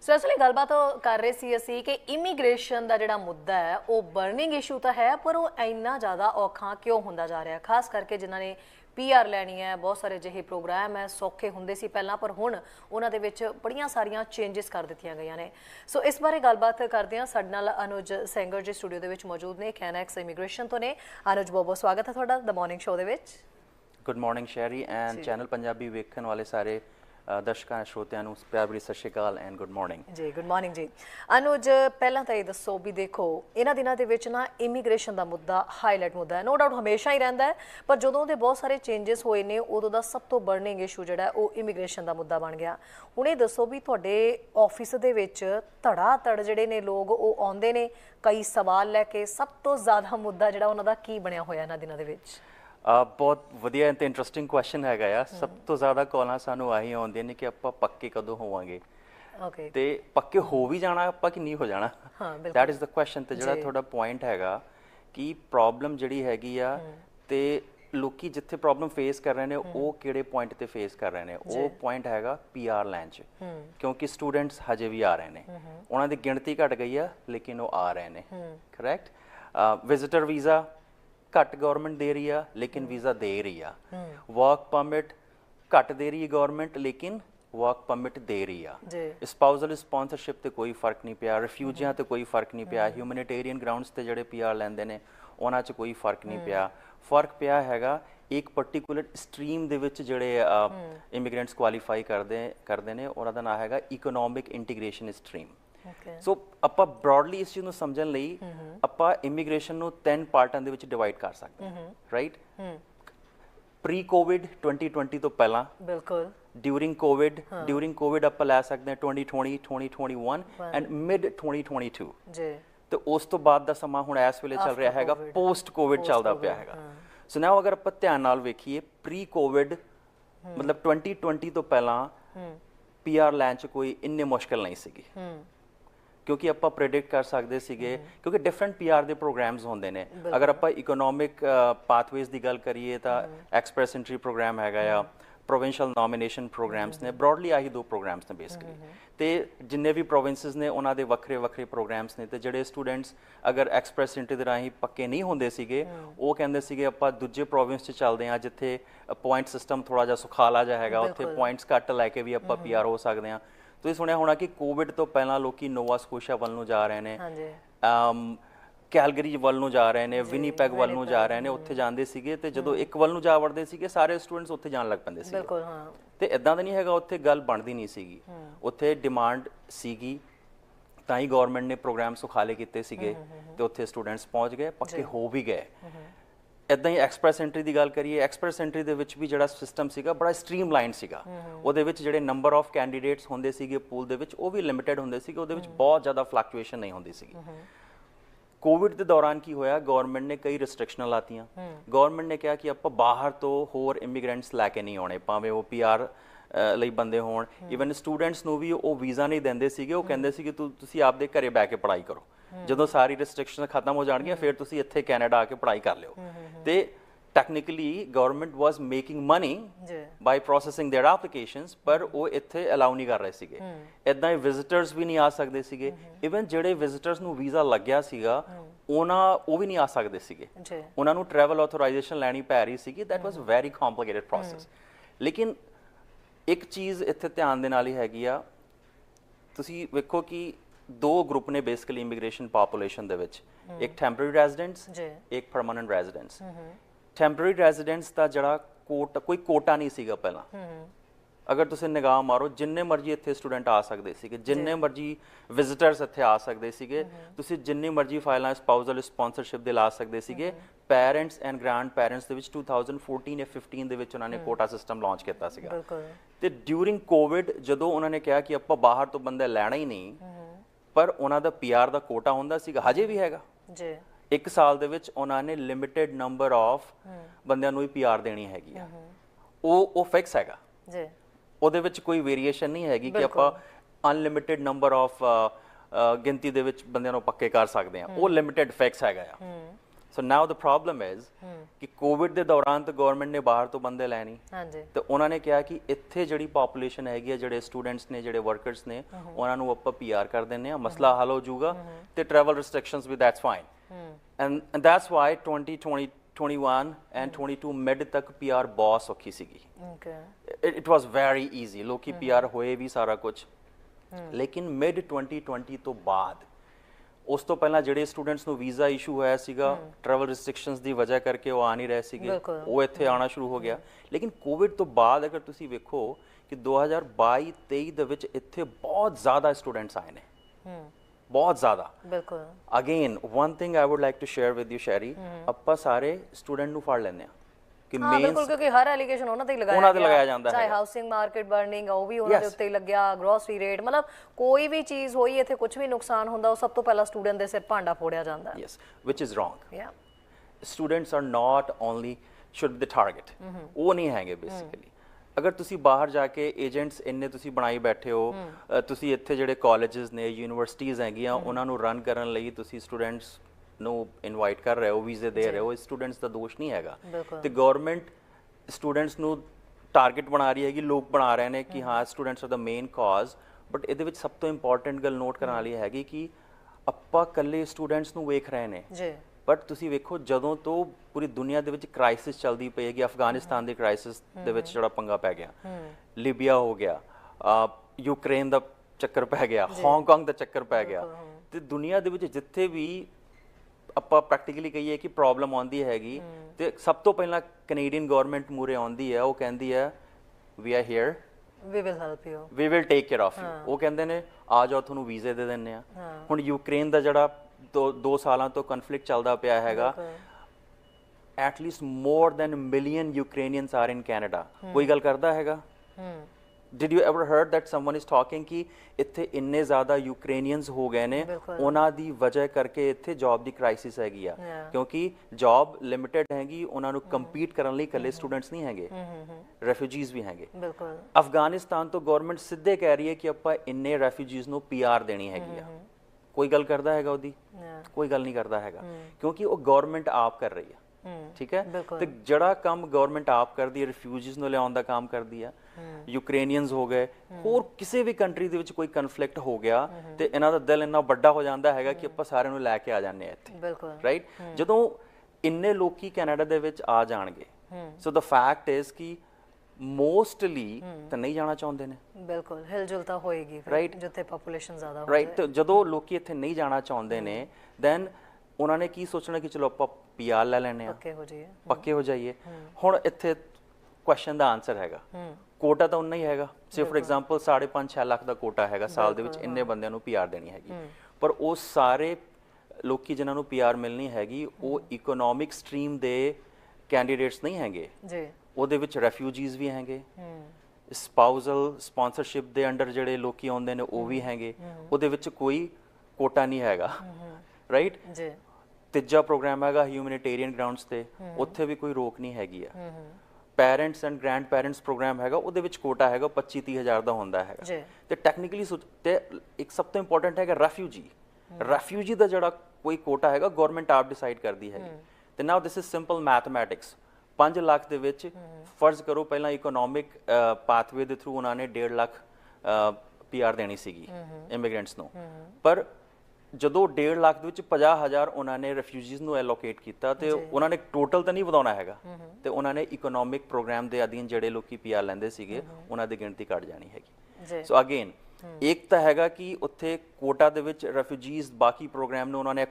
ਸੋ ਇਸ ਲਈ ਗੱਲਬਾਤ ਕਰ ਰਹੇ ਸੀ ਅਸੀਂ ਕਿ ਇਮੀਗ੍ਰੇਸ਼ਨ ਦਾ ਜਿਹੜਾ ਮੁੱਦਾ ਹੈ ਉਹ ਬਰਨਿੰਗ ਇਸ਼ੂ ਤਾਂ ਹੈ ਪਰ ਉਹ ਇੰਨਾ ਜ਼ਿਆਦਾ ਔਖਾ ਕਿਉਂ ਹੁੰਦਾ ਜਾ ਰਿਹਾ? ਖਾਸ ਕਰਕੇ ਜਿਨ੍ਹਾਂ ਨੇ ਪੀਆਰ ਲੈਣੀ ਹੈ ਬਹੁਤ ਸਾਰੇ ਜਿਹੇ ਪ੍ਰੋਗਰਾਮ ਹੈ ਸੌਖੇ ਹੁੰਦੇ ਸੀ ਪਹਿਲਾਂ ਪਰ ਹੁਣ ਉਹਨਾਂ ਦੇ ਵਿੱਚ ਬੜੀਆਂ ਸਾਰੀਆਂ ਚੇਂਜਸ ਕਰ ਦਿੱਤੀਆਂ ਗਈਆਂ ਨੇ। ਸੋ ਇਸ ਬਾਰੇ ਗੱਲਬਾਤ ਕਰਦੇ ਹਾਂ। ਸਾਡੇ ਨਾਲ ਅਨੁਜ ਸੈਂਗਰ ਜੀ ਸਟੂਡੀਓ ਦੇ ਵਿੱਚ ਮੌਜੂਦ ਨੇ ਕੈਨੈਕਸ ਇਮੀਗ੍ਰੇਸ਼ਨ ਤੋਂ ਨੇ। ਅਨੁਜ ਬਹੁਤ ਬਹੁਤ ਸਵਾਗਤ ਹੈ ਤੁਹਾਡਾ ਦ ਮਾਰਨਿੰਗ ਸ਼ੋਅ ਦੇ ਵਿੱਚ। Good morning Sherry and channel Punjabi ਵੇਖਣ ਵਾਲੇ ਸਾਰੇ ਦਰਸ਼ਕਾਂ, ਸਰੋਤਿਆਂ ਨੂੰ ਪਿਆਰ ਭਰੀ ਸਤਿ ਸ਼੍ਰੀ ਅਕਾਲ ਐਂਡ ਗੁੱਡ ਮਾਰਨਿੰਗ ਜੀ ਗੁੱਡ ਮਾਰਨਿੰਗ ਜੀ। ਅਨੁਜ, ਪਹਿਲਾਂ ਤਾਂ ਇਹ ਦੱਸੋ ਵੀ ਦੇਖੋ, ਇਹਨਾਂ ਦਿਨਾਂ ਦੇ ਵਿੱਚ ਨਾ ਇਮੀਗ੍ਰੇਸ਼ਨ ਦਾ ਮੁੱਦਾ ਹਾਈਲਾਈਟ ਮੁੱਦਾ ਹੈ। ਨੋ ਡਾਊਟ ਹਮੇਸ਼ਾ ਹੀ ਰਹਿੰਦਾ ਹੈ, ਪਰ ਜਦੋਂ ਦੇ ਬਹੁਤ ਸਾਰੇ ਚੇਂਜਸ ਹੋਏ ਨੇ, ਉਦੋਂ ਦਾ ਸਭ ਤੋਂ ਬਰਨਿੰਗ ਇਸ਼ੂ ਜਿਹੜਾ ਉਹ ਇਮੀਗ੍ਰੇਸ਼ਨ ਦਾ ਮੁੱਦਾ ਬਣ ਗਿਆ। ਹੁਣ ਇਹ ਦੱਸੋ ਵੀ ਤੁਹਾਡੇ ਆਫਿਸ ਦੇ ਵਿੱਚ ਧੜਾ ਧੜ ਜਿਹੜੇ ਨੇ ਲੋਕ, ਉਹ ਆਉਂਦੇ ਨੇ? ਕਈ ਸਵਾਲ ਲੈ ਕੇ ਸਭ ਤੋਂ ਜ਼ਿਆਦਾ ਮੁੱਦਾ ਜਿਹੜਾ ਉਹਨਾਂ ਦਾ ਕੀ ਬਣਿਆ ਹੋਇਆ ਇਹਨਾਂ ਦਿਨਾਂ ਦੇ ਵਿੱਚ? ਬਹੁਤ ਵਧੀਆ ਤੇ ਇੰਟਰਸਟਿੰਗ ਕੁਐਸਚਨ ਹੈਗਾ ਆ। ਸਭ ਤੋਂ ਜ਼ਿਆਦਾ ਕਾਲਾਂ ਸਾਨੂੰ ਆਹੀ ਆਉਂਦੀਆਂ ਨੇ ਕਿ ਆਪਾਂ ਪੱਕੇ ਕਦੋਂ ਹੋਵਾਂਗੇ। ਓਕੇ ਤੇ ਪੱਕੇ ਹੋ ਵੀ ਜਾਣਾ ਆਪਾਂ ਕਿ ਨਹੀਂ ਹੋ ਜਾਣਾ? ਹਾਂ, ਬਿਲਕੁਲ। ਦੈਟ ਇਜ਼ ਦਾ ਕੁਐਸਚਨ ਤੇ ਜਿਹੜਾ। ਤੁਹਾਡਾ ਪੁਆਇੰਟ ਹੈਗਾ ਕਿ ਪ੍ਰੋਬਲਮ ਜਿਹੜੀ ਹੈਗੀ ਆ ਤੇ ਲੋਕੀ ਜਿੱਥੇ ਪ੍ਰੋਬਲਮ ਫੇਸ ਕਰ ਰਹੇ ਨੇ ਉਹ ਕਿਹੜੇ ਪੁਆਇੰਟ ਤੇ ਫੇਸ ਕਰ ਰਹੇ ਨੇ? ਉਹ ਪੁਆਇੰਟ ਹੈਗਾ ਪੀਆਰ ਲੈਣ ਚ। ਕਿਉਂਕਿ ਸਟੂਡੈਂਟਸ ਹਜੇ ਵੀ ਆ ਰਹੇ ਨੇ। ਉਹਨਾਂ ਦੀ ਗਿਣਤੀ ਘਟ ਗਈ ਆ ਲੇਕਿਨ ਉਹ ਆ ਰਹੇ ਨੇ। ਕਰੈਕਟ ਵਿਜ਼ਿਟਰ ਵੀਜ਼ਾ ਘੱਟ ਗਵਰਨਮੈਂਟ ਦੇ ਰਹੀ ਆ ਲੇਕਿਨ ਵੀਜ਼ਾ ਦੇ ਰਹੀ ਆ। ਵਰਕ ਪਰਮਿਟ ਘੱਟ ਦੇ ਰਹੀ ਹੈ ਗਵਰਨਮੈਂਟ ਲੇਕਿਨ ਵਰਕ ਪਰਮਿਟ ਦੇ ਰਹੀ ਆ। ਜੀ। ਸਪਾਊਸਲ ਸਪਾਂਸਰਸ਼ਿਪ ਤੇ ਕੋਈ ਫ਼ਰਕ ਨਹੀਂ ਪਿਆ ਰਿਫਿਊਜੀਆਂ ਤੇ ਕੋਈ ਫ਼ਰਕ ਨਹੀਂ ਪਿਆ ਹਿਊਮੈਨਿਟੇਰੀਅਨ ਗਰਾਊਂਡਸ ਤੇ ਜਿਹੜੇ ਪੀਆਰ ਲੈਂਦੇ ਨੇ ਉਹਨਾਂ 'ਚ ਕੋਈ ਫ਼ਰਕ ਨਹੀਂ ਪਿਆ। ਫ਼ਰਕ ਪਿਆ ਹੈਗਾ ਇੱਕ ਪਾਰਟਿਕੂਲਰ ਸਟਰੀਮ ਦੇ ਵਿੱਚ ਜਿਹੜੇ ਇਮੀਗ੍ਰੈਂਟਸ ਕੁਆਲੀਫਾਈ ਕਰਦੇ ਕਰਦੇ ਨੇ ਉਹਨਾਂ ਦਾ ਨਾਮ ਹੈਗਾ ਇਕਨੋਮਿਕ ਇੰਟੀਗ੍ਰੇਸ਼ਨ ਸਟਰੀਮ ਸੋ ਆਪਾਂ ਬ੍ਰੌਡਲੀ ਇਸ ਚੀਜ਼ ਨੂੰ ਸਮਝਣ ਲਈ ਆਪਾਂ ਇਮੀਗ੍ਰੇਸ਼ਨ ਨੂੰ 10 ਪਾਰਟਾਂ ਦੇ ਵਿੱਚ ਡਿਵਾਈਡ ਕਰ ਸਕਦੇ ਹਾਂ ਰਾਈਟ ਪ੍ਰੀ ਕੋਵਿਡ 2020 ਤੋਂ ਪਹਿਲਾਂ ਬਿਲਕੁਲ ਡਿਊਰਿੰਗ ਕੋਵਿਡ ਡਿਊਰਿੰਗ ਕੋਵਿਡ ਆਪਾਂ ਲੈ ਸਕਦੇ ਹਾਂ 2020 2021 ਐਂਡ ਮਿਡ 2022 ਜੀ ਤੇ ਉਸ ਤੋਂ ਬਾਅਦ ਦਾ ਸਮਾਂ ਹੁਣ ਇਸ ਵੇਲੇ ਚੱਲ ਰਿਹਾ ਹੈਗਾ. ਪੋਸਟ ਕੋਵਿਡ ਚੱਲਦਾ ਪਿਆ ਹੈਗਾ ਸੋ ਨਾਓ ਅਗਰ ਆਪਾਂ ਧਿਆਨ ਨਾਲ ਵੇਖੀਏ ਪ੍ਰੀ ਕੋਵਿਡ ਮਤਲਬ 2020 ਤੋਂ ਪਹਿਲਾਂ ਪੀਆਰ ਲੈਣ ਚ ਕੋਈ ਇੰਨੇ ਮੁਸ਼ਕਲ ਨਹੀਂ ਸੀਗੀ ਕਿਉਂਕਿ ਆਪਾਂ ਪ੍ਰੈਡਿਕਟ ਕਰ ਸਕਦੇ ਸੀਗੇ ਕਿਉਂਕਿ ਡਿਫਰੈਂਟ ਪੀਆਰ ਦੇ ਪ੍ਰੋਗਰਾਮਸ ਹੁੰਦੇ ਨੇ। ਅਗਰ ਆਪਾਂ ਇਕਨੋਮਿਕ ਪਾਥਵੇਜ਼ ਦੀ ਗੱਲ ਕਰੀਏ ਤਾਂ ਐਕਸਪ੍ਰੈਸ ਐਂਟਰੀ ਪ੍ਰੋਗਰਾਮ ਹੈਗਾ ਆ ਪ੍ਰੋਵਿੰਸ਼ੀਅਲ ਨੋਮੀਨੇਸ਼ਨ ਪ੍ਰੋਗਰਾਮਸ ਨੇ ਬ੍ਰੌਡਲੀ ਆਹੀ ਦੋ ਪ੍ਰੋਗਰਾਮਸ ਨੇ ਬੇਸਿਕਲੀ ਤੇ ਜਿੰਨੇ ਵੀ ਪ੍ਰੋਵਿੰਸਸ ਨੇ ਉਹਨਾਂ ਦੇ ਵੱਖਰੇ ਵੱਖਰੇ ਪ੍ਰੋਗਰਾਮਸ ਨੇ। ਤੇ ਜਿਹੜੇ ਸਟੂਡੈਂਟਸ ਅਗਰ ਐਕਸਪ੍ਰੈਸ ਐਂਟਰੀ ਦੇ ਰਾਹੀਂ ਪੱਕੇ ਨਹੀਂ ਹੁੰਦੇ ਸੀਗੇ ਉਹ ਕਹਿੰਦੇ ਸੀਗੇ ਆਪਾਂ ਦੂਜੇ ਪ੍ਰੋਵਿੰਸ 'ਚ ਚੱਲਦੇ ਹਾਂ ਜਿੱਥੇ ਪੁਆਇੰਟ ਸਿਸਟਮ ਥੋੜਾ ਜਿਹਾ ਸੁਖਾਲਾ ਜਿਹਾ ਹੈਗਾ ਉੱਥੇ ਪੁਆਇੰਟਸ ਘੱਟ ਲੈ ਕੇ ਵੀ ਆਪਾਂ ਪੀਆਰ ਹੋ ਸਕਦੇ ਹਾਂ। ਤੁਸੀਂ ਸੁਣਿਆ ਹੋਣਾ ਕਿ ਕੋਵਿਡ ਤੋਂ ਪਹਿਲਾਂ ਲੋਕੀ ਨੋਵਾ ਸਕੋਸ਼ੀਆ ਵੱਲ ਨੂੰ ਜਾ ਰਹੇ ਨੇ। ਹਾਂਜੀ। ਅਮ ਕੈਲਗਰੀ ਵੱਲ ਨੂੰ ਜਾ ਰਹੇ ਨੇ ਵਿਨੀਪੈਗ ਵੱਲ ਨੂੰ ਜਾ ਰਹੇ ਨੇ ਉੱਥੇ ਜਾਂਦੇ ਸੀਗੇ ਤੇ ਜਦੋਂ ਇੱਕ ਵੱਲ ਨੂੰ ਜਾ ਵੜਦੇ ਸੀਗੇ ਸਾਰੇ ਸਟੂਡੈਂਟਸ ਉੱਥੇ ਜਾਣ ਲੱਗ ਪੈਂਦੇ ਸੀਗੇ। ਬਿਲਕੁਲ ਹਾਂ। ਤੇ ਇਦਾਂ ਦਾ ਨਹੀਂ ਹੈਗਾ ਉੱਥੇ ਗੱਲ ਬਣਦੀ ਨਹੀਂ ਸੀਗੀ। ਉੱਥੇ ਡਿਮਾਂਡ ਸੀਗੀ ਤਾਂ ਹੀ ਗਵਰਨਮੈਂਟ ਨੇ ਪ੍ਰੋਗਰਾਮ ਸੁਖਾਲੇ ਕੀਤੇ ਸੀਗੇ ਤੇ ਉੱਥੇ ਸਟੂਡੈਂਟਸ ਪਹੁੰਚ ਗਏ ਪੱਕੇ ਹੋ ਵੀ ਗਏ। ਇਦਾਂ ਹੀ ਐਕਸਪ੍ਰੈਸ ਐਂਟਰੀ ਦੀ ਗੱਲ ਕਰੀਏ ਐਕਸਪ੍ਰੈਸ ਐਂਟਰੀ ਦੇ ਵਿੱਚ ਵੀ ਜਿਹੜਾ ਸਿਸਟਮ ਸੀਗਾ ਬੜਾ ਸਟ੍ਰੀਮਲਾਈਨ ਸੀਗਾ। ਉਹਦੇ ਵਿੱਚ ਜਿਹੜੇ ਨੰਬਰ ਆਫ ਕੈਂਡੀਡੇਟਸ ਹੁੰਦੇ ਸੀਗੇ ਪੂਲ ਦੇ ਵਿੱਚ ਉਹ ਵੀ ਲਿਮਿਟਿਡ ਹੁੰਦੇ ਸੀਗੇ ਉਹਦੇ ਵਿੱਚ ਬਹੁਤ ਜ਼ਿਆਦਾ ਫਲਕਚੁਏਸ਼ਨ ਨਹੀਂ ਹੁੰਦੀ ਸੀਗੀ। ਕੋਵਿਡ ਦੇ ਦੌਰਾਨ ਕੀ ਹੋਇਆ ਗਵਰਨਮੈਂਟ ਨੇ ਕਈ ਰੈਸਟ੍ਰਿਕਸ਼ਨਾਂ ਲਾਤੀਆਂ। ਗਵਰਨਮੈਂਟ ਨੇ ਕਿਹਾ ਕਿ ਆਪਾਂ ਬਾਹਰ ਤੋਂ ਹੋਰ ਇਮੀਗ੍ਰੈਂਟਸ ਲੈ ਕੇ ਨਹੀਂ ਆਉਣੇ ਭਾਵੇਂ ਉਹ ਪੀਆਰ ਲਈ ਬੰਦੇ ਹੋਣ। ਇਵਨ ਸਟੂਡੈਂਟਸ ਨੂੰ ਵੀ ਉਹ ਵੀਜ਼ਾ ਨਹੀਂ ਦਿੰਦੇ ਸੀਗੇ ਉਹ ਕਹਿੰਦੇ ਸੀ ਕਿ ਤੁ- ਤੁਸੀਂ ਆਪਦੇ ਘਰੇ ਬੈ ਕੇ ਪੜ੍ਹਾਈ ਕਰੋ। ਜਦੋਂ ਸਾਰੀ ਰੈਸਟ੍ਰਿਕਸ਼ਨਸ ਖਤਮ ਹੋ ਜਾਣਗੀਆਂ ਫਿਰ ਤੁਸੀਂ ਇੱਥੇ ਕੈਨੇਡਾ ਆ ਕੇ ਪੜ੍ਹਾਈ ਕਰ ਲਿਓ ਤੇ technically government was making money ਜੀ ਬਾਈ ਪ੍ਰੋਸੈਸਿੰਗ देयर ਐਪਲੀਕੇਸ਼ਨਸ ਪਰ ਉਹ ਇੱਥੇ ਅਲਾਉ ਨਹੀਂ ਕਰ ਰਹੇ ਸੀਗੇ ਇਦਾਂ ਹੀ ਵਿਜ਼ਿਟਰਸ ਵੀ ਨਹੀਂ ਆ ਸਕਦੇ ਸੀਗੇ ਇਵਨ ਜਿਹੜੇ ਵਿਜ਼ਿਟਰਸ ਨੂੰ ਵੀਜ਼ਾ ਲੱਗਿਆ ਸੀਗਾ ਉਹਨਾਂ ਉਹ ਵੀ ਨਹੀਂ ਆ ਸਕਦੇ ਸੀਗੇ ਜੀ ਉਹਨਾਂ ਨੂੰ ਟਰੈਵਲ ਆਥੋਰਾਈਜੇਸ਼ਨ ਲੈਣੀ ਪੈ ਰਹੀ ਸੀਗੀ that was very complicated process ਲੇਕਿਨ ਇੱਕ ਚੀਜ਼ ਇੱਥੇ ਧਿਆਨ ਦੇ ਨਾਲ ਹੀ ਹੈਗੀ ਆ ਤੁਸੀਂ ਵੇਖੋ ਕਿ ਦੋ ਗਰੁੱਪ ਨੇ ਬੇਸਿਕਲੀ ਇਮੀਗ੍ਰੇਸ਼ਨ ਪੋਪੂਲੇਸ਼ਨ ਦੇ ਵਿੱਚ। ਇੱਕ ਟੈਂਪਰੇਰੀ ਰੈਜ਼ੀਡੈਂਟਸ ਜੀ। ਇੱਕ ਪਰਮਨੈਂਟ ਰੈਜ਼ੀਡੈਂਟਸ ਟੈਂਪਰੇਰੀ ਰੈਜ਼ੀਡੈਂਟਸ ਦਾ ਜਿਹੜਾ ਕੋਟ ਕੋਈ ਕੋਟਾ ਨਹੀਂ ਸੀਗਾ ਪਹਿਲਾਂ। ਅਗਰ ਤੁਸੀਂ ਨਿਗਾਹ ਮਾਰੋ ਜਿੰਨੇ ਮਰਜ਼ੀ ਇੱਥੇ ਸਟੂਡੈਂਟ ਆ ਸਕਦੇ ਸੀਗੇ ਜਿੰਨੇ ਮਰਜ਼ੀ ਵਿਜ਼ਿਟਰਸ ਇੱਥੇ ਆ ਸਕਦੇ ਸੀਗੇ ਤੁਸੀਂ ਜਿੰਨੀ ਮਰਜ਼ੀ ਫਾਈਲਾਂ ਸਪਾਊਸਲ ਸਪਾਂਸਰਸ਼ਿਪ ਦੇ ਲਾ ਸਕਦੇ ਸੀਗੇ। ਪੈਰੈਂਟਸ ਐਂਡ ਗ੍ਰੈਂਡ ਪੈਰੈਂਟਸ ਦੇ ਵਿੱਚ 2014 ਜਾਂ 15 ਦੇ ਵਿੱਚ ਉਹਨਾਂ ਨੇ ਕੋਟਾ ਸਿਸਟਮ ਲਾਂਚ ਕੀਤਾ ਸੀਗਾ। ਬਿਲਕੁਲ। ਤੇ ਡਿਊਰਿੰਗ ਕੋਵਿਡ ਜਦੋਂ ਉਹਨਾਂ ਨੇ ਕਿਹਾ ਕਿ ਆਪਾਂ ਬਾਹਰ ਤੋਂ ਬੰਦੇ ਲੈਣਾ ਹੀ ਨਹੀਂ ਪਰ ਉਹਨਾਂ ਦਾ ਪੀਆਰ ਦਾ ਕੋਟਾ ਹੁੰਦਾ ਸੀਗਾ ਹਜੇ ਵੀ ਹੈਗਾ। ਜੀ। ਇੱਕ ਸਾਲ ਦੇ ਵਿੱਚ ਉਹਨਾਂ ਨੇ ਲਿਮਿਟਿਡ ਨੰਬਰ ਆਫ ਬੰਦਿਆਂ ਨੂੰ ਹੀ ਪੀਆਰ ਦੇਣੀ ਹੈਗੀ ਆ। ਉਹ ਉਹ ਫਿਕਸ ਹੈਗਾ। ਜੀ। ਉਹਦੇ ਵਿੱਚ ਕੋਈ ਵੇਰੀਏਸ਼ਨ ਨਹੀਂ ਹੈਗੀ ਕਿ ਆਪਾਂ ਅਨਲਿਮਿਟਿਡ ਨੰਬਰ ਆਫ ਗਿਣਤੀ ਦੇ ਵਿੱਚ ਬੰਦਿਆਂ ਨੂੰ ਪੱਕੇ ਕਰ ਸਕਦੇ ਆ। ਉਹ ਲਿਮਿਟਿਡ ਫਿਕਸ ਹੈਗਾ ਆ। So now the problem is ਕਿ ਕੋਵਿਡ ਦੇ ਦੌਰਾਨ ਤਾਂ ਗਵਰਨਮੈਂਟ ਨੇ ਬਾਹਰ ਤੋਂ ਬੰਦੇ ਲੈਣੀ। ਹਾਂਜੀ। ਤੇ ਉਹਨਾਂ ਨੇ ਕਿਹਾ ਕਿ ਇੱਥੇ ਜਿਹੜੀ ਪੋਪੂਲੇਸ਼ਨ ਹੈਗੀ ਆ ਜਿਹੜੇ ਸਟੂਡੈਂਟਸ ਨੇ ਜਿਹੜੇ ਵਰਕਰਸ ਨੇ ਉਹਨਾਂ ਨੂੰ ਆਪਾਂ ਪੀਆਰ ਕਰ ਦਿੰਨੇ ਆ ਮਸਲਾ ਹੱਲ ਹੋ ਜਾਊਗਾ ਤੇ travel restrictions we that's fine and and that's why 2020 21 and 22 mid ਤੱਕ ਪੀਆਰ ਬਹੁਤ ਸੌਖੀ ਸੀਗੀ। Okay it was very easy ਲੋਕੀ ਪੀਆਰ ਹੋਏ ਵੀ ਸਾਰਾ ਕੁਝ ਲੇਕਿਨ ਮਿਡ 2020 ਤੋਂ ਬਾਅਦ ਉਸ ਤੋਂ ਪਹਿਲਾਂ ਜਿਹੜੇ ਸਟੂਡੈਂਟਸ ਨੂੰ ਵੀਜ਼ਾ ਇਸ਼ੂ ਹੋਇਆ ਸੀਗਾ ਟਰੈਵਲ ਰੈਸਟ੍ਰਿਕਸ਼ਨਸ ਦੀ ਵਜ੍ਹਾ ਕਰਕੇ ਉਹ ਆ ਨਹੀਂ ਰਹੇ ਸੀਗੇ। ਉਹ ਇੱਥੇ ਆਣਾ ਸ਼ੁਰੂ ਹੋ ਗਿਆ। ਲੇਕਿਨ ਕੋਵਿਡ ਤੋਂ ਬਾਅਦ ਅਗਰ ਤੁਸੀਂ ਵੇਖੋ ਕਿ 2022 23 ਦੇ ਵਿੱਚ ਇੱਥੇ ਬਹੁਤ ਜ਼ਿਆਦਾ ਸਟੂਡੈਂਟਸ ਆਏ ਨੇ। ਹੂੰ। ਬਹੁਤ ਜ਼ਿਆਦਾ। ਬਿਲਕੁਲ। Again one thing I would like to share with you Sherry ਆਪਾਂ ਸਾਰੇ ਸਟੂਡੈਂਟ ਨੂੰ ਫੜ ਲੈਂਦੇ ਆ ਕਿ ਹਾਂ ਮੇਨ ਬਿਲਕੁਲ ਕਿਉਂਕਿ ਹਰ ਐਲੀਗੇਸ਼ਨ ਉਹਨਾਂ ਤੇ ਹੀ ਲਗਾਇਆ ਉਹਨਾਂ ਤੇ। ਲਗਾਇਆ ਜਾਂਦਾ ਚਾਹੇ ਹੈਗਾ। ਹਾਊਸਿੰਗ ਮਾਰਕੀਟ ਬਰਨਿੰਗ ਉਹ ਵੀ ਉਹਨਾਂ ਦੇ. ਉੱਤੇ ਹੀ ਲੱਗਿਆ ਗਰੋਸਰੀ ਰੇਟ ਮਤਲਬ ਕੋਈ ਵੀ ਚੀਜ਼ ਹੋਈ ਇੱਥੇ ਕੁਝ ਵੀ ਨੁਕਸਾਨ ਹੁੰਦਾ ਉਹ ਸਭ ਤੋਂ ਪਹਿਲਾਂ ਸਟੂਡੈਂਟ ਦੇ ਸਿਰ ਭਾਂਡਾ ਫੋੜਿਆ ਜਾਂਦਾ। ਹੈ ਯੈਸ ਵਿਚ ਇਜ਼ ਰੋਂਗ ਯਾ are not only should be the target ਉਹ ਨਹੀਂ ਹੈਗੇ ਬੇਸਿਕਲੀ ਅਗਰ ਤੁਸੀਂ ਬਾਹਰ ਜਾ ਕੇ ਏਜੰਟਸ ਇੰਨੇ ਤੁਸੀਂ ਬਣਾਈ ਬੈਠੇ ਹੋ ਅ, ਤੁਸੀਂ ਇੱਥੇ ਜਿਹੜੇ ਕਾਲਜਸ ਨੇ ਯੂਨੀਵਰਸਿਟੀਆਂ ਹੈਗੀਆਂ ਉਹਨਾਂ ਨੂੰ ਰਨ ਕਰਨ ਲਈ ਤੁਸੀਂ ਸਟੂਡੈਂਟਸ ਨੂੰ ਇਨਵਾਈਟ ਕਰ ਰਹੇ ਹੋ ਵੀਜ਼ੇ ਦੇ ਰਹੇ ਹੋ ਸਟੂਡੈਂਟਸ ਦਾ ਦੋਸ਼ ਨਹੀਂ ਹੈਗਾ। ਤੇ ਗਵਰਨਮੈਂਟ ਸਟੂਡੈਂਟਸ ਨੂੰ ਟਾਰਗੇਟ ਬਣਾ ਰਹੀ ਹੈਗੀ ਲੋਕ ਬਣਾ ਰਹੇ ਨੇ ਕਿ ਹਾਂ students are the main cause but ਇਹਦੇ ਵਿੱਚ ਸਭ ਤੋਂ ਇੰਪੋਰਟੈਂਟ ਗੱਲ ਨੋਟ ਕਰਨ ਵਾਲੀ ਹੈਗੀ ਕਿ ਆਪਾਂ ਕੱਲੇ ਸਟੂਡੈਂਟਸ ਨੂੰ ਵੇਖ ਰਹੇ ਨੇ। ਜੀ। ਬਟ ਤੁਸੀਂ ਵੇਖੋ ਜਦੋਂ ਤੋਂ ਪੂਰੀ ਦੁਨੀਆ ਦੇ ਵਿੱਚ ਕ੍ਰਾਈਸਿਸ ਚੱਲਦੀ ਪਈ ਹੈਗੀ ਅਫਗਾਨਿਸਤਾਨ ਦੀ ਕ੍ਰਾਈਸਿਸ ਦੇ ਵਿੱਚ ਜਿਹੜਾ ਪੰਗਾ ਪੈ ਗਿਆ ਲੀਬੀਆ ਹੋ ਗਿਆ ਯੂਕਰੇਨ ਦਾ ਚੱਕਰ ਪੈ ਗਿਆ ਹਾਂਗਕਾਂਗ ਦਾ ਚੱਕਰ ਪੈ ਗਿਆ। ਤੇ ਦੁਨੀਆ ਦੇ ਵਿੱਚ ਜਿੱਥੇ ਵੀ ਆਪਾਂ ਪ੍ਰੈਕਟੀਕਲੀ ਕਹੀਏ ਕਿ ਪ੍ਰੋਬਲਮ ਆਉਂਦੀ ਹੈਗੀ। ਤੇ ਸਭ ਤੋਂ ਪਹਿਲਾਂ ਕੈਨੇਡੀਅਨ ਗਵਰਨਮੈਂਟ ਮੂਰੇ ਆਉਂਦੀ ਹੈ ਉਹ ਕਹਿੰਦੀ ਹੈ we are here we will help you we will take care of you ਉਹ ਕਹਿੰਦੇ ਨੇ ਆ ਜਾਓ ਤੁਹਾਨੂੰ ਵੀਜ਼ੇ ਦੇ ਦਿੰਨੇ ਆ ਹੁਣ ਯੂਕਰੇਨ ਦਾ ਜਿਹੜਾ 2 ਸਾਲਾਂ ਤੋਂ ਕਨਫਲਿਕਟ ਚੱਲਦਾ ਪਿਆ ਹੈਗਾ at least more than million Ukrainians are in Canada ਕੋਈ ਗੱਲ ਕਰਦਾ ਹੈਗਾ? ਹੂੰ। Did you ever heard that someone is talking ਕਿ ਇੱਥੇ ਇੰਨੇ ਜ਼ਿਆਦਾ ਯੂਕਰੇਨੀਅਨਸ ਹੋ ਗਏ ਨੇ। ਉਹਨਾਂ ਦੀ ਵਜ੍ਹਾ ਕਰਕੇ ਇੱਥੇ ਜੌਬ ਦੀ ਕ੍ਰਾਈਸਿਸ ਹੈਗੀ ਆ. ਕਿਉਂਕਿ ਜੌਬ ਲਿਮਿਟਿਡ ਹੈਗੀ ਉਹਨਾਂ ਨੂੰ ਕੰਪੀਟ ਕਰਨ ਲਈ ਇਕੱਲੇ ਸਟੂਡੈਂਟਸ ਨਹੀਂ ਹੈਗੇ ਰੈਫਿਊਜੀਜ਼ ਵੀ ਹੈਗੇ ਬਿਲਕੁਲ ਅਫਗਾਨਿਸਤਾਨ ਤੋਂ ਗਵਰਨਮੈਂਟ ਸਿੱਧੇ ਕਹਿ ਰਹੀ ਹੈ ਕਿ ਆਪਾਂ ਇੰਨੇ ਰੈਫਿਊਜੀਜ਼ ਨੂੰ ਪੀਆਰ ਦੇਣੀ ਹੈਗੀ ਆ ਕੋਈ ਗੱਲ ਕਰਦਾ ਹੈਗਾ ਉਹਦੀ. ਕੋਈ ਗੱਲ ਨਹੀਂ ਕਰਦਾ ਹੈਗਾ ਕਿਉਂਕਿ ਉਹ ਗਵਰਨਮੈਂਟ ਆਪ ਕਰ ਰਹੀ ਹੂੰ ਠੀਕ ਹੈ। ਤੇ ਜਿਹੜਾ ਕੰਮ ਗਵਰਨਮੈਂਟ ਆਪ ਕਰਦੀ ਹੈ ਰਿਫਿਊਜੀਜ਼ ਨੂੰ ਲਿਆਉਣ ਦਾ ਕੰਮ ਕਰਦੀ ਆ ਯੂਕਰੇਨੀਅਨਸ ਹੋ ਗਏ ਹੋਰ ਕਿਸੇ ਵੀ ਕੰਟਰੀ ਦੇ ਵਿੱਚ ਕੋਈ ਕਨਫਲਿਕਟ ਹੋ ਗਿਆ ਤੇ ਇਹਨਾਂ ਦਾ ਦਿਲ ਇੰਨਾ ਵੱਡਾ ਹੋ ਜਾਂਦਾ ਹੈਗਾ ਕਿ ਆਪਾਂ ਸਾਰਿਆਂ ਨੂੰ ਲੈ ਕੇ ਆ ਜਾਂਦੇ ਆ ਇੱਥੇ ਬਿਲਕੁਲ। ਰਾਈਟ ਜਦੋਂ ਇੰਨੇ ਲੋਕੀ ਕੈਨੇਡਾ ਦੇ ਵਿੱਚ ਆ ਜਾਣਗੇ ਸੋ ਦਾ ਫੈਕਟ ਇਜ਼ ਕਿ ਮੋਸਟਲੀ ਤਾਂ ਨਹੀਂ ਜਾਣਾ ਚਾਹੁੰਦੇ ਨੇ। ਬਿਲਕੁਲ ਹਿਲਜੁਲ ਤਾਂ ਹੋਏਗੀ ਫਿਰ. ਜਿੱਥੇ ਪੋਪੂਲੇਸ਼ਨ ਜ਼ਿਆਦਾ ਹੋ ਰਾਈਟ ਜਦੋਂ ਲੋਕੀ ਇੱਥੇ ਨਹੀਂ ਜਾਣਾ ਚਾਹੁੰਦੇ ਨੇ ਦੈਨ ਉਹਨਾਂ ਨੇ ਕੀ ਸੋਚਣਾ ਕਿ ਚਲੋ ਆਪਾਂ ਪੀਆਰ ਲੈ ਲੈਣੇ ਆ ਪੱਕੇ ਹੋ ਜਾਈਏ। ਪੱਕੇ ਹੋ ਜਾਈਏ। ਹੁਣ ਇੱਥੇ ਕੁਐਸਚਨ ਦਾ ਆਨਸਰ ਹੈਗਾ। ਕੋਟਾ ਤਾਂ ਉਨਾ ਹੀ ਹੈਗਾ। ਸੇ ਫॉर ਐਗਜ਼ਾਮਪਲ 5.5 6 ਲੱਖ ਦਾ ਕੋਟਾ ਹੈਗਾ ਸਾਲ ਦੇ ਵਿੱਚ ਇੰਨੇ ਬੰਦਿਆਂ ਨੂੰ ਪੀਆਰ ਦੇਣੀ ਹੈਗੀ। ਪਰ ਉਹ ਸਾਰੇ ਲੋਕੀ ਜਿਨ੍ਹਾਂ ਨੂੰ ਪੀਆਰ ਮਿਲਣੀ ਹੈਗੀ ਉਹ ਇਕਨੋਮਿਕ ਸਟਰੀਮ ਦੇ ਕੈਂਡੀਡੇਟਸ ਨਹੀਂ ਹੈਗੇ। ਜੀ। ਉਹਦੇ ਵਿੱਚ ਰੈਫਿਊਜੀਜ਼ ਵੀ ਹੈਗੇ। ਹੂੰ। ਸਪਾਊਸਲ ਸਪਾਂਸਰਸ਼ਿਪ ਦੇ ਅੰਡਰ ਜਿਹੜੇ ਲੋਕੀ ਆਉਂਦੇ ਨੇ ਉਹ ਵੀ ਹੈਗੇ। ਉਹਦੇ ਵਿੱਚ ਕੋਈ ਕੋਟਾ ਨਹੀਂ ਹੈਗਾ। ਰਾਈਟ ਜੀ। ਤੀਜਾ ਪ੍ਰੋਗਰਾਮ ਹੈਗਾ ਹਿਊਮੈਨਿਟੇਰੀਅਨ ਗਰਾਊਂਡਸ ਤੇ ਉੱਥੇ ਵੀ ਕੋਈ ਰੋਕ ਨਹੀਂ ਹੈਗੀ ਆ। ਹੂੰ ਹੂੰ। Parents and grandparents program ਹੈਗਾ ਉਹਦੇ ਵਿੱਚ ਕੋਟਾ ਹੈਗਾ 25 30 ਹਜ਼ਾਰ ਦਾ ਹੁੰਦਾ ਹੈਗਾ। ਤੇ ਟੈਕਨੀਕਲੀ ਤੇ ਇੱਕ ਸਭ ਤੋਂ ਇੰਪੋਰਟੈਂਟ ਹੈਗਾ ਰੈਫਿਊਜੀ ਰੈਫਿਊਜੀ ਦਾ ਜਿਹੜਾ ਕੋਈ ਕੋਟਾ ਹੈਗਾ ਗਵਰਨਮੈਂਟ ਆਪ ਡਿਸਾਈਡ ਕਰਦੀ ਹੈਗੀ। ਤੇ now this is simple mathematics 5 lakh ਦੇ ਵਿੱਚ ਫਰਜ਼ ਕਰੋ ਪਹਿਲਾਂ ਇਕਨੋਮਿਕ ਪਾਥਵੇ ਦੇ ਥਰੂ ਉਹਨਾਂ ਨੇ 1.5 ਲੱਖ ਪੀਆਰ ਦੇਣੀ ਸੀਗੀ ਇਮੀਗ੍ਰੈਂਟਸ ਨੂੰ। ਪਰ ਜਦੋਂ 1.5 ਲੱਖ ਦੇ ਵਿੱਚ 50000 ਉਹਨਾਂ ਨੇ ਰੈਫਿਊਜੀਜ਼ ਨੂੰ ਐਲੋਕੇਟ ਕੀਤਾ ਤੇ ਉਹਨਾਂ ਨੇ ਟੋਟਲ ਤਾਂ ਨਹੀਂ ਵਧਾਉਣਾ ਹੈਗਾ। ਤੇ ਉਹਨਾਂ ਨੇ ਇਕਨੋਮਿਕ ਪ੍ਰੋਗਰਾਮ ਦੇ ਅਧੀਨ ਜਿਹੜੇ ਲੋਕੀ ਪੀਆਰ ਲੈਂਦੇ ਸੀਗੇ ਉਹਨਾਂ ਦੀ ਗਿਣਤੀ ਘਟ ਜਾਣੀ ਹੈਗੀ। ਸੋ ਅਗੇਨ ਇੱਕ ਤਾਂ ਹੈਗਾ ਕਿ ਉੱਥੇ ਕੋਟਾ ਦੇ ਵਿੱਚ ਰੈਫਿਊਜੀਜ਼ ਬਾਕੀ ਪ੍ਰੋਗਰਾਮ ਨੂੰ ਉਹਨਾਂ ਨੇ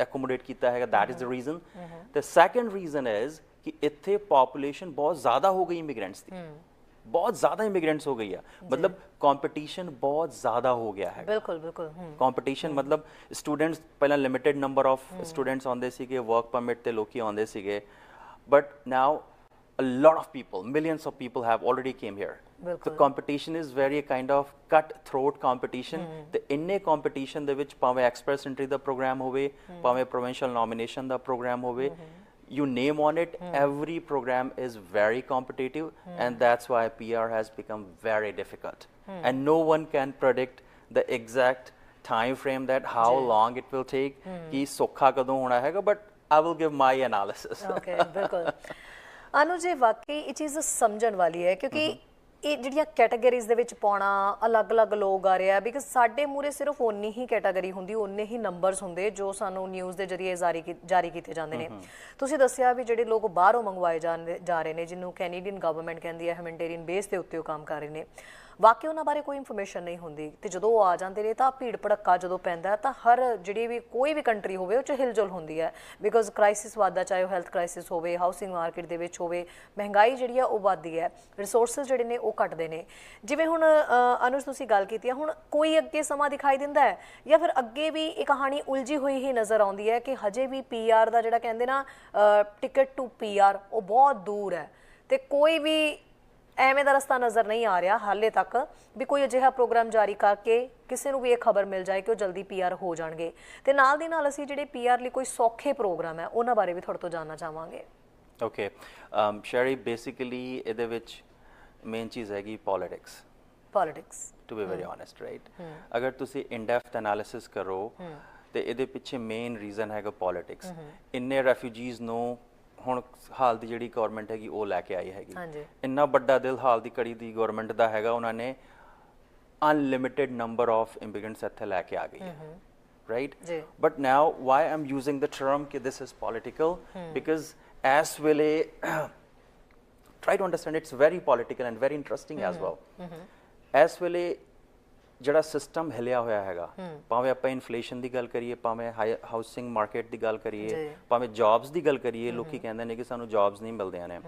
ਐਕੋਮੋਡੇਟ ਕੀਤਾ ਹੈਗਾ that is the reason the second reason is ਕਿ ਇੱਥੇ ਪੋਪੂਲੇਸ਼ਨ ਬਹੁਤ ਜ਼ਿਆਦਾ ਹੋ ਗਈ ਇਮੀਗ੍ਰੈਂਟਸ ਦੀ। ਬਹੁਤ ਜ਼ਿਆਦਾ ਇਮੀਗ੍ਰੈਂਟਸ ਹੋ ਗਈ ਆ ਮਤਲਬ ਕੰਪੀਟੀਸ਼ਨ ਬਹੁਤ ਜ਼ਿਆਦਾ ਹੋ ਗਿਆ ਹੈ ਬਿਲਕੁਲ ਬਿਲਕੁਲ ਹੂੰ ਕੰਪੀਟੀਸ਼ਨ ਮਤਲਬ ਸਟੂਡੈਂਟਸ ਪਹਿਲਾਂ ਲਿਮਿਟਿਡ ਨੰਬਰ ਆਫ ਸਟੂਡੈਂਟਸ ਆਉਂਦੇ ਸੀਗੇ ਵਰਕ ਪਰਮਿਟ ਤੇ ਲੋਕੀ ਆਉਂਦੇ ਸੀਗੇ but now a lot of people millions of people have already came here the ਬਿਲਕੁਲ। competition is very kind of cut throat competition ਤੇ ਇੰਨੇ competition ਦੇ ਵਿੱਚ ਭਾਵੇਂ ਐਕਸਪ੍ਰੈਸ ਐਂਟਰੀ ਦਾ ਪ੍ਰੋਗਰਾਮ ਹੋਵੇ ਭਾਵੇਂ ਪ੍ਰੋਵਿੰਸ਼ੀਅਲ ਨੋਮੀਨੇਸ਼ਨ ਦਾ ਪ੍ਰੋਗਰਾਮ ਹੋਵੇ you name on it, mm. every program is very competitive, mm. and that's why PR has become very difficult. Mm. And no one can predict the exact time frame that how long it will take. Hmm. कि सोखा कदों होना but I will give my analysis. Okay, बिल्कुल. अनुज वाकई ये चीज़ समझन वाली है क्योंकि -hmm. ਇਹ ਜਿਹੜੀਆਂ ਕੈਟਾਗਰੀਜ਼ ਦੇ ਵਿੱਚ ਪਾਉਣਾ ਅਲੱਗ-ਅਲੱਗ ਲੋਕ ਆ ਰਿਹਾ ਬਿਕਾਜ਼ ਸਾਡੇ ਮੂਰੇ ਸਿਰਫ ਓਨੀ ਹੀ ਕੈਟਾਗਰੀ ਹੁੰਦੀ ਓਨੇ ਹੀ ਨੰਬਰਸ ਹੁੰਦੇ ਜੋ ਸਾਨੂੰ ਨਿਊਜ਼ ਦੇ ਜ਼ਰੀਏ ਜਾਰੀ ਕੀਤੇ ਜਾਂਦੇ ਨੇ। ਤੁਸੀਂ ਦੱਸਿਆ ਵੀ ਜਿਹੜੇ ਲੋਕ ਬਾਹਰੋਂ ਮੰਗਵਾਏ ਜਾ ਰਹੇ ਨੇ ਜਿਹਨੂੰ ਕੈਨੇਡੀਅਨ ਗਵਰਨਮੈਂਟ ਕਹਿੰਦੀ ਹੈ ਹਿਊਮੈਨਿਟੇਰੀਅਨ ਬੇਸ ਦੇ ਉੱਤੇ ਉਹ ਕੰਮ ਕਰ ਰਹੇ ਨੇ। ਵਾਕਈ ਉਹਨਾਂ ਬਾਰੇ ਕੋਈ ਇਨਫੋਰਮੇਸ਼ਨ ਨਹੀਂ ਹੁੰਦੀ ਤੇ ਜਦੋਂ ਉਹ ਆ ਜਾਂਦੇ ਨੇ ਤਾਂ ਭੀੜ ਭੜੱਕਾ ਜਦੋਂ ਪੈਂਦਾ ਤਾਂ ਹਰ ਜਿਹੜੀ ਵੀ ਕੋਈ ਵੀ ਕੰਟਰੀ ਹੋਵੇ ਉਹ ਚ ਹਿਲਜੁਲ ਹੁੰਦੀ ਹੈ। ਬਿਕੋਜ਼ ਕ੍ਰਾਈਸਿਸ ਵੱਧਦਾ ਚਾਹੇ ਉਹ ਹੈਲਥ ਕ੍ਰਾਈਸਿਸ ਹੋਵੇ ਹਾਊਸਿੰਗ ਮਾਰਕੀਟ ਦੇ ਵਿੱਚ ਹੋਵੇ, ਮਹਿੰਗਾਈ ਜਿਹੜੀ ਆ ਉਹ ਵੱਧਦੀ ਹੈ ਰਿਸੋਰਸਸ ਜਿਹੜੇ ਨੇ ਉਹ ਘਟਦੇ ਨੇ। ਜਿਵੇਂ ਹੁਣ ਅਨੁਜ ਤੁਸੀਂ ਗੱਲ ਕੀਤੀ ਹੈ ਹੁਣ ਕੋਈ ਅੱਗੇ ਸਮਾਂ ਦਿਖਾਈ ਦਿੰਦਾ ਹੈ ਜਾਂ ਫਿਰ ਅੱਗੇ ਵੀ ਇਹ ਕਹਾਣੀ ਉਲਝੀ ਹੋਈ ਹੀ ਨਜ਼ਰ ਆਉਂਦੀ ਹੈ ਕਿ ਹਜੇ ਵੀ ਪੀਆਰ ਦਾ ਜਿਹੜਾ ਕਹਿੰਦੇ ਨਾ ਟਿਕਟ ਟੂ ਪੀਆਰ ਉਹ ਬਹੁਤ ਦੂਰ ਹੈ ਤੇ ਕੋਈ ਵੀ ਐਵੇਂ ਦਾ ਰਸਤਾ ਨਜ਼ਰ ਨਹੀਂ ਆ ਰਿਹਾ ਹਾਲੇ ਤੱਕ ਵੀ ਕੋਈ ਅਜਿਹਾ ਪ੍ਰੋਗਰਾਮ ਜਾਰੀ ਕਰਕੇ ਕਿਸੇ ਨੂੰ ਵੀ ਇਹ ਖਬਰ ਮਿਲ ਜਾਏ ਕਿ ਉਹ ਜਲਦੀ ਪੀਆਰ ਹੋ ਜਾਣਗੇ। ਤੇ ਨਾਲ ਦੀ ਨਾਲ ਅਸੀਂ ਜਿਹੜੇ ਪੀਆਰ ਲਈ ਕੋਈ ਸੌਖੇ ਪ੍ਰੋਗਰਾਮ ਹੈ ਉਹਨਾਂ ਬਾਰੇ ਵੀ ਤੁਹਾਡੇ ਤੋਂ ਜਾਨਣਾ ਚਾਹਾਂਗੇ। ਓਕੇ ਸ਼ੈਰੀ ਬੇਸਿਕਲੀ ਇਹਦੇ ਵਿੱਚ ਮੇਨ ਚੀਜ਼ ਹੈਗੀ politics politics to be very honest right ਅਗਰ ਤੁਸੀਂ ਇਨ ਡੈਪਥ ਐਨਾਲਿਸਿਸ ਕਰੋ ਤੇ ਇਹਦੇ ਪਿੱਛੇ ਮੇਨ ਰੀਜ਼ਨ ਹੈਗਾ ਪੋਲਿਟਿਕਸ ਇੰਨੇ ਰੈਫਿਊਜੀਜ਼ ਨੂੰ ਹੁਣ ਹਾਲ ਦੀ ਜਿਹੜੀ ਗਵਰਨਮੈਂਟ ਹੈਗੀ ਉਹ ਲੈ ਕੇ ਆਈ ਹੈਗੀ ਹਾਂਜੀ ਇੰਨਾ ਵੱਡਾ ਦਿਲ ਹਾਲ ਦੀ ਕੜੀ ਦੀ ਗਵਰਨਮੈਂਟ ਦਾ ਹੈਗਾ ਉਹਨਾਂ ਨੇ ਅਨਲਿਮਿਟਿਡ ਨੰਬਰ ਆਫ ਇਮੀਗ੍ਰੈਂਟਸ ਇੱਥੇ ਲੈ ਕੇ ਆ ਗਈ ਹੈ right ਜੀ but now why i'm using the term ki this is political because as ਵੇਲੇ try to understand it's very political and very interesting as well ਇਸ ਵੇਲੇ ਜਿਹੜਾ ਸਿਸਟਮ ਹਿਲਿਆ ਹੋਇਆ ਹੈਗਾ ਭਾਵੇਂ ਆਪਾਂ ਇਨਫਲੇਸ਼ਨ ਦੀ ਗੱਲ ਕਰੀਏ ਭਾਵੇਂ ਹਾਊਸਿੰਗ ਮਾਰਕੀਟ ਦੀ ਗੱਲ ਕਰੀਏ। ਭਾਵੇਂ ਜੌਬਸ ਦੀ ਗੱਲ ਕਰੀਏ ਲੋਕੀ ਕਹਿੰਦੇ ਨੇ ਕਿ ਸਾਨੂੰ ਜੌਬਸ ਨਹੀਂ ਮਿਲਦੀਆਂ ਨੇ।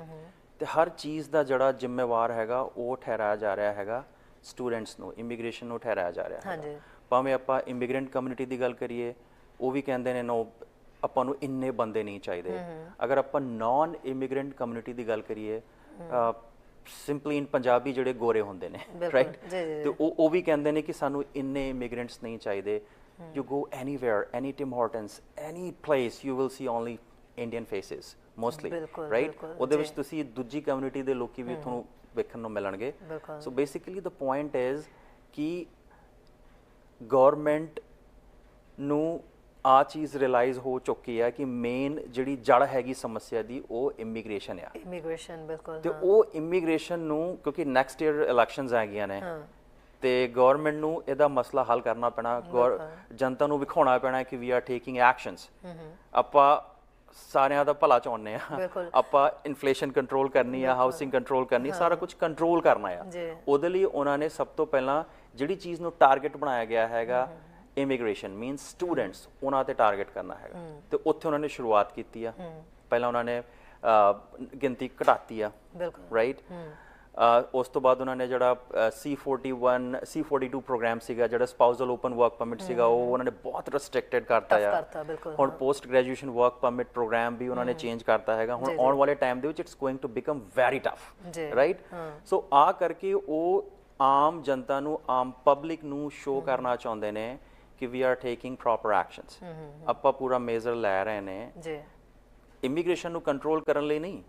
ਤੇ ਹਰ ਚੀਜ਼ ਦਾ ਜਿਹੜਾ ਜ਼ਿੰਮੇਵਾਰ ਹੈਗਾ ਉਹ ਠਹਿਰਾਇਆ ਜਾ ਰਿਹਾ ਹੈਗਾ ਸਟੂਡੈਂਟਸ ਨੂੰ ਇਮੀਗ੍ਰੇਸ਼ਨ ਨੂੰ ਠਹਿਰਾਇਆ ਜਾ ਰਿਹਾ ਹਾਂਜੀ। ਭਾਵੇਂ ਆਪਾਂ ਇਮੀਗ੍ਰੈਂਟ ਕਮਿਊਨਿਟੀ ਦੀ ਗੱਲ ਕਰੀਏ ਉਹ ਵੀ ਕਹਿੰਦੇ ਨੇ ਨੋ ਆਪਾਂ ਨੂੰ ਇੰਨੇ ਬੰਦੇ ਨਹੀਂ ਚਾਹੀਦੇ। ਅਗਰ ਆਪਾਂ ਨਾਨ ਇਮੀਗ੍ਰੈਂਟ ਕਮਿਊਨਿਟੀ ਦੀ ਗੱਲ ਕਰੀਏ ਸਿੰਪਲੀ ਇਨ ਪੰਜਾਬੀ ਜਿਹੜੇ ਗੋਰੇ ਹੁੰਦੇ ਨੇ ਰਾਈਟ। ਤੇ ਉਹ ਉਹ ਵੀ ਕਹਿੰਦੇ ਨੇ ਕਿ ਸਾਨੂੰ ਇੰਨੇ ਇਮੀਗ੍ਰੈਂਟਸ ਨਹੀਂ ਚਾਹੀਦੇ you go anywhere any Tim Hortons any place you will see only Indian faces mostly right ਉਹਦੇ ਵਿੱਚ। ਤੁਸੀਂ ਦੂਜੀ ਕਮਿਊਨਿਟੀ ਦੇ ਲੋਕੀ ਵੀ ਤੁਹਾਨੂੰ ਵੇਖਣ ਨੂੰ ਮਿਲਣਗੇ। So basically the point is ਕਿ ਗਵਰਨਮੈਂਟ ਨੂੰ ਆ ਚੀਜ਼ ਰਿਅਲਾਈਜ਼ ਹੋ ਚੁੱਕੀ ਹੈ ਕਿ ਮੇਨ ਜਿਹੜੀ ਜੜ ਹੈਗੀ ਸਮੱਸਿਆ ਦੀ ਉਹ ਇਮੀਗ੍ਰੇਸ਼ਨ ਆ। ਇਮੀਗ੍ਰੇਸ਼ਨ ਬਿਲਕੁਲ ਤੇ ਉਹ ਇਮੀਗ੍ਰੇਸ਼ਨ ਨੂੰ ਕਿਉਂਕਿ ਨੈਕਸਟ ਈਅਰ ਇਲੈਕਸ਼ਨਸ ਆ ਗਈਆਂ ਨੇ ਤੇ ਗਵਰਨਮੈਂਟ ਨੂੰ ਇਹਦਾ ਮਸਲਾ ਹੱਲ ਕਰਨਾ ਪੈਣਾ ਜਨਤਾ ਨੂੰ ਵਿਖਾਉਣਾ ਪੈਣਾ ਕਿ ਵੀ ਆਰ ਟੇਕਿੰਗ ਐਕਸ਼ਨਸ ਆਪਾਂ ਸਾਰਿਆਂ ਦਾ ਭਲਾ ਚਾਹੁੰਦੇ ਆ। ਆਪਾਂ ਇਨਫਲੇਸ਼ਨ ਕੰਟਰੋਲ ਕਰਨੀ ਆ ਹਾਊਸਿੰਗ ਕੰਟਰੋਲ ਕਰਨੀ ਸਾਰਾ ਕੁਝ ਕੰਟਰੋਲ ਕਰਨਾ ਆ। ਉਹਦੇ ਲਈ ਉਹਨਾਂ ਨੇ ਸਭ ਤੋਂ ਪਹਿਲਾਂ ਜਿਹੜੀ ਚੀਜ਼ ਨੂੰ ਟਾਰਗੇਟ ਬਣਾਇਆ ਗਿਆ ਹੈਗਾ ਇਮੀਗ੍ਰੇਸ਼ਨ ਮੀਨਸ ਸਟੂਡੈਂਟਸ ਉਹਨਾਂ ਤੇ ਟਾਰਗੇਟ ਕਰਨਾ ਹੈਗਾ। ਤੇ ਉੱਥੇ ਉਹਨਾਂ ਨੇ ਸ਼ੁਰੂਆਤ ਕੀਤੀ ਆ। ਪਹਿਲਾਂ ਉਹਨਾਂ ਨੇ ਗਿਣਤੀ ਘਟਾਤੀ ਆ। ਰਾਈਟ ਉਸ ਤੋਂ ਬਾਅਦ ਉਹਨਾਂ ਨੇ ਜਿਹੜਾ C41 C42 ਪ੍ਰੋਗਰਾਮ ਸੀਗਾ ਜਿਹੜਾ ਸਪਾਊਸਲ ਓਪਨ ਵਰਕ ਪਰਮਿਟ ਸੀਗਾ ਉਹ ਉਹਨਾਂ ਨੇ ਬਹੁਤ ਰੈਸਟ੍ਰਿਕਟਡ ਕਰਤਾ ਆ। ਹੁਣ post graduation work permit program ਵੀ ਉਹਨਾਂ ਨੇ ਚੇਂਜ ਕਰਤਾ ਹੈਗਾ। ਹੁਣ ਆਉਣ ਵਾਲੇ ਟਾਈਮ ਦੇ ਵਿੱਚ it's going to become very tough. Right so ਆ ਕਰਕੇ ਉਹ ਆਮ ਜਨਤਾ ਨੂੰ ਆਮ ਪਬਲਿਕ ਨੂੰ ਸ਼ੋ ਕਰਨਾ ਚਾਹੁੰਦੇ ਨੇ ਕਿ we are taking proper actions ਆਪਾਂ ਪੂਰਾ ਮੇਜ਼ਰ ਲੈ ਰਹੇ ਨੇ। ਜੀ। ਇਮੀਗ੍ਰੇਸ਼ਨ ਨੂੰ ਕੰਟਰੋਲ ਕਰਨ ਲਈ ਨਹੀਂ।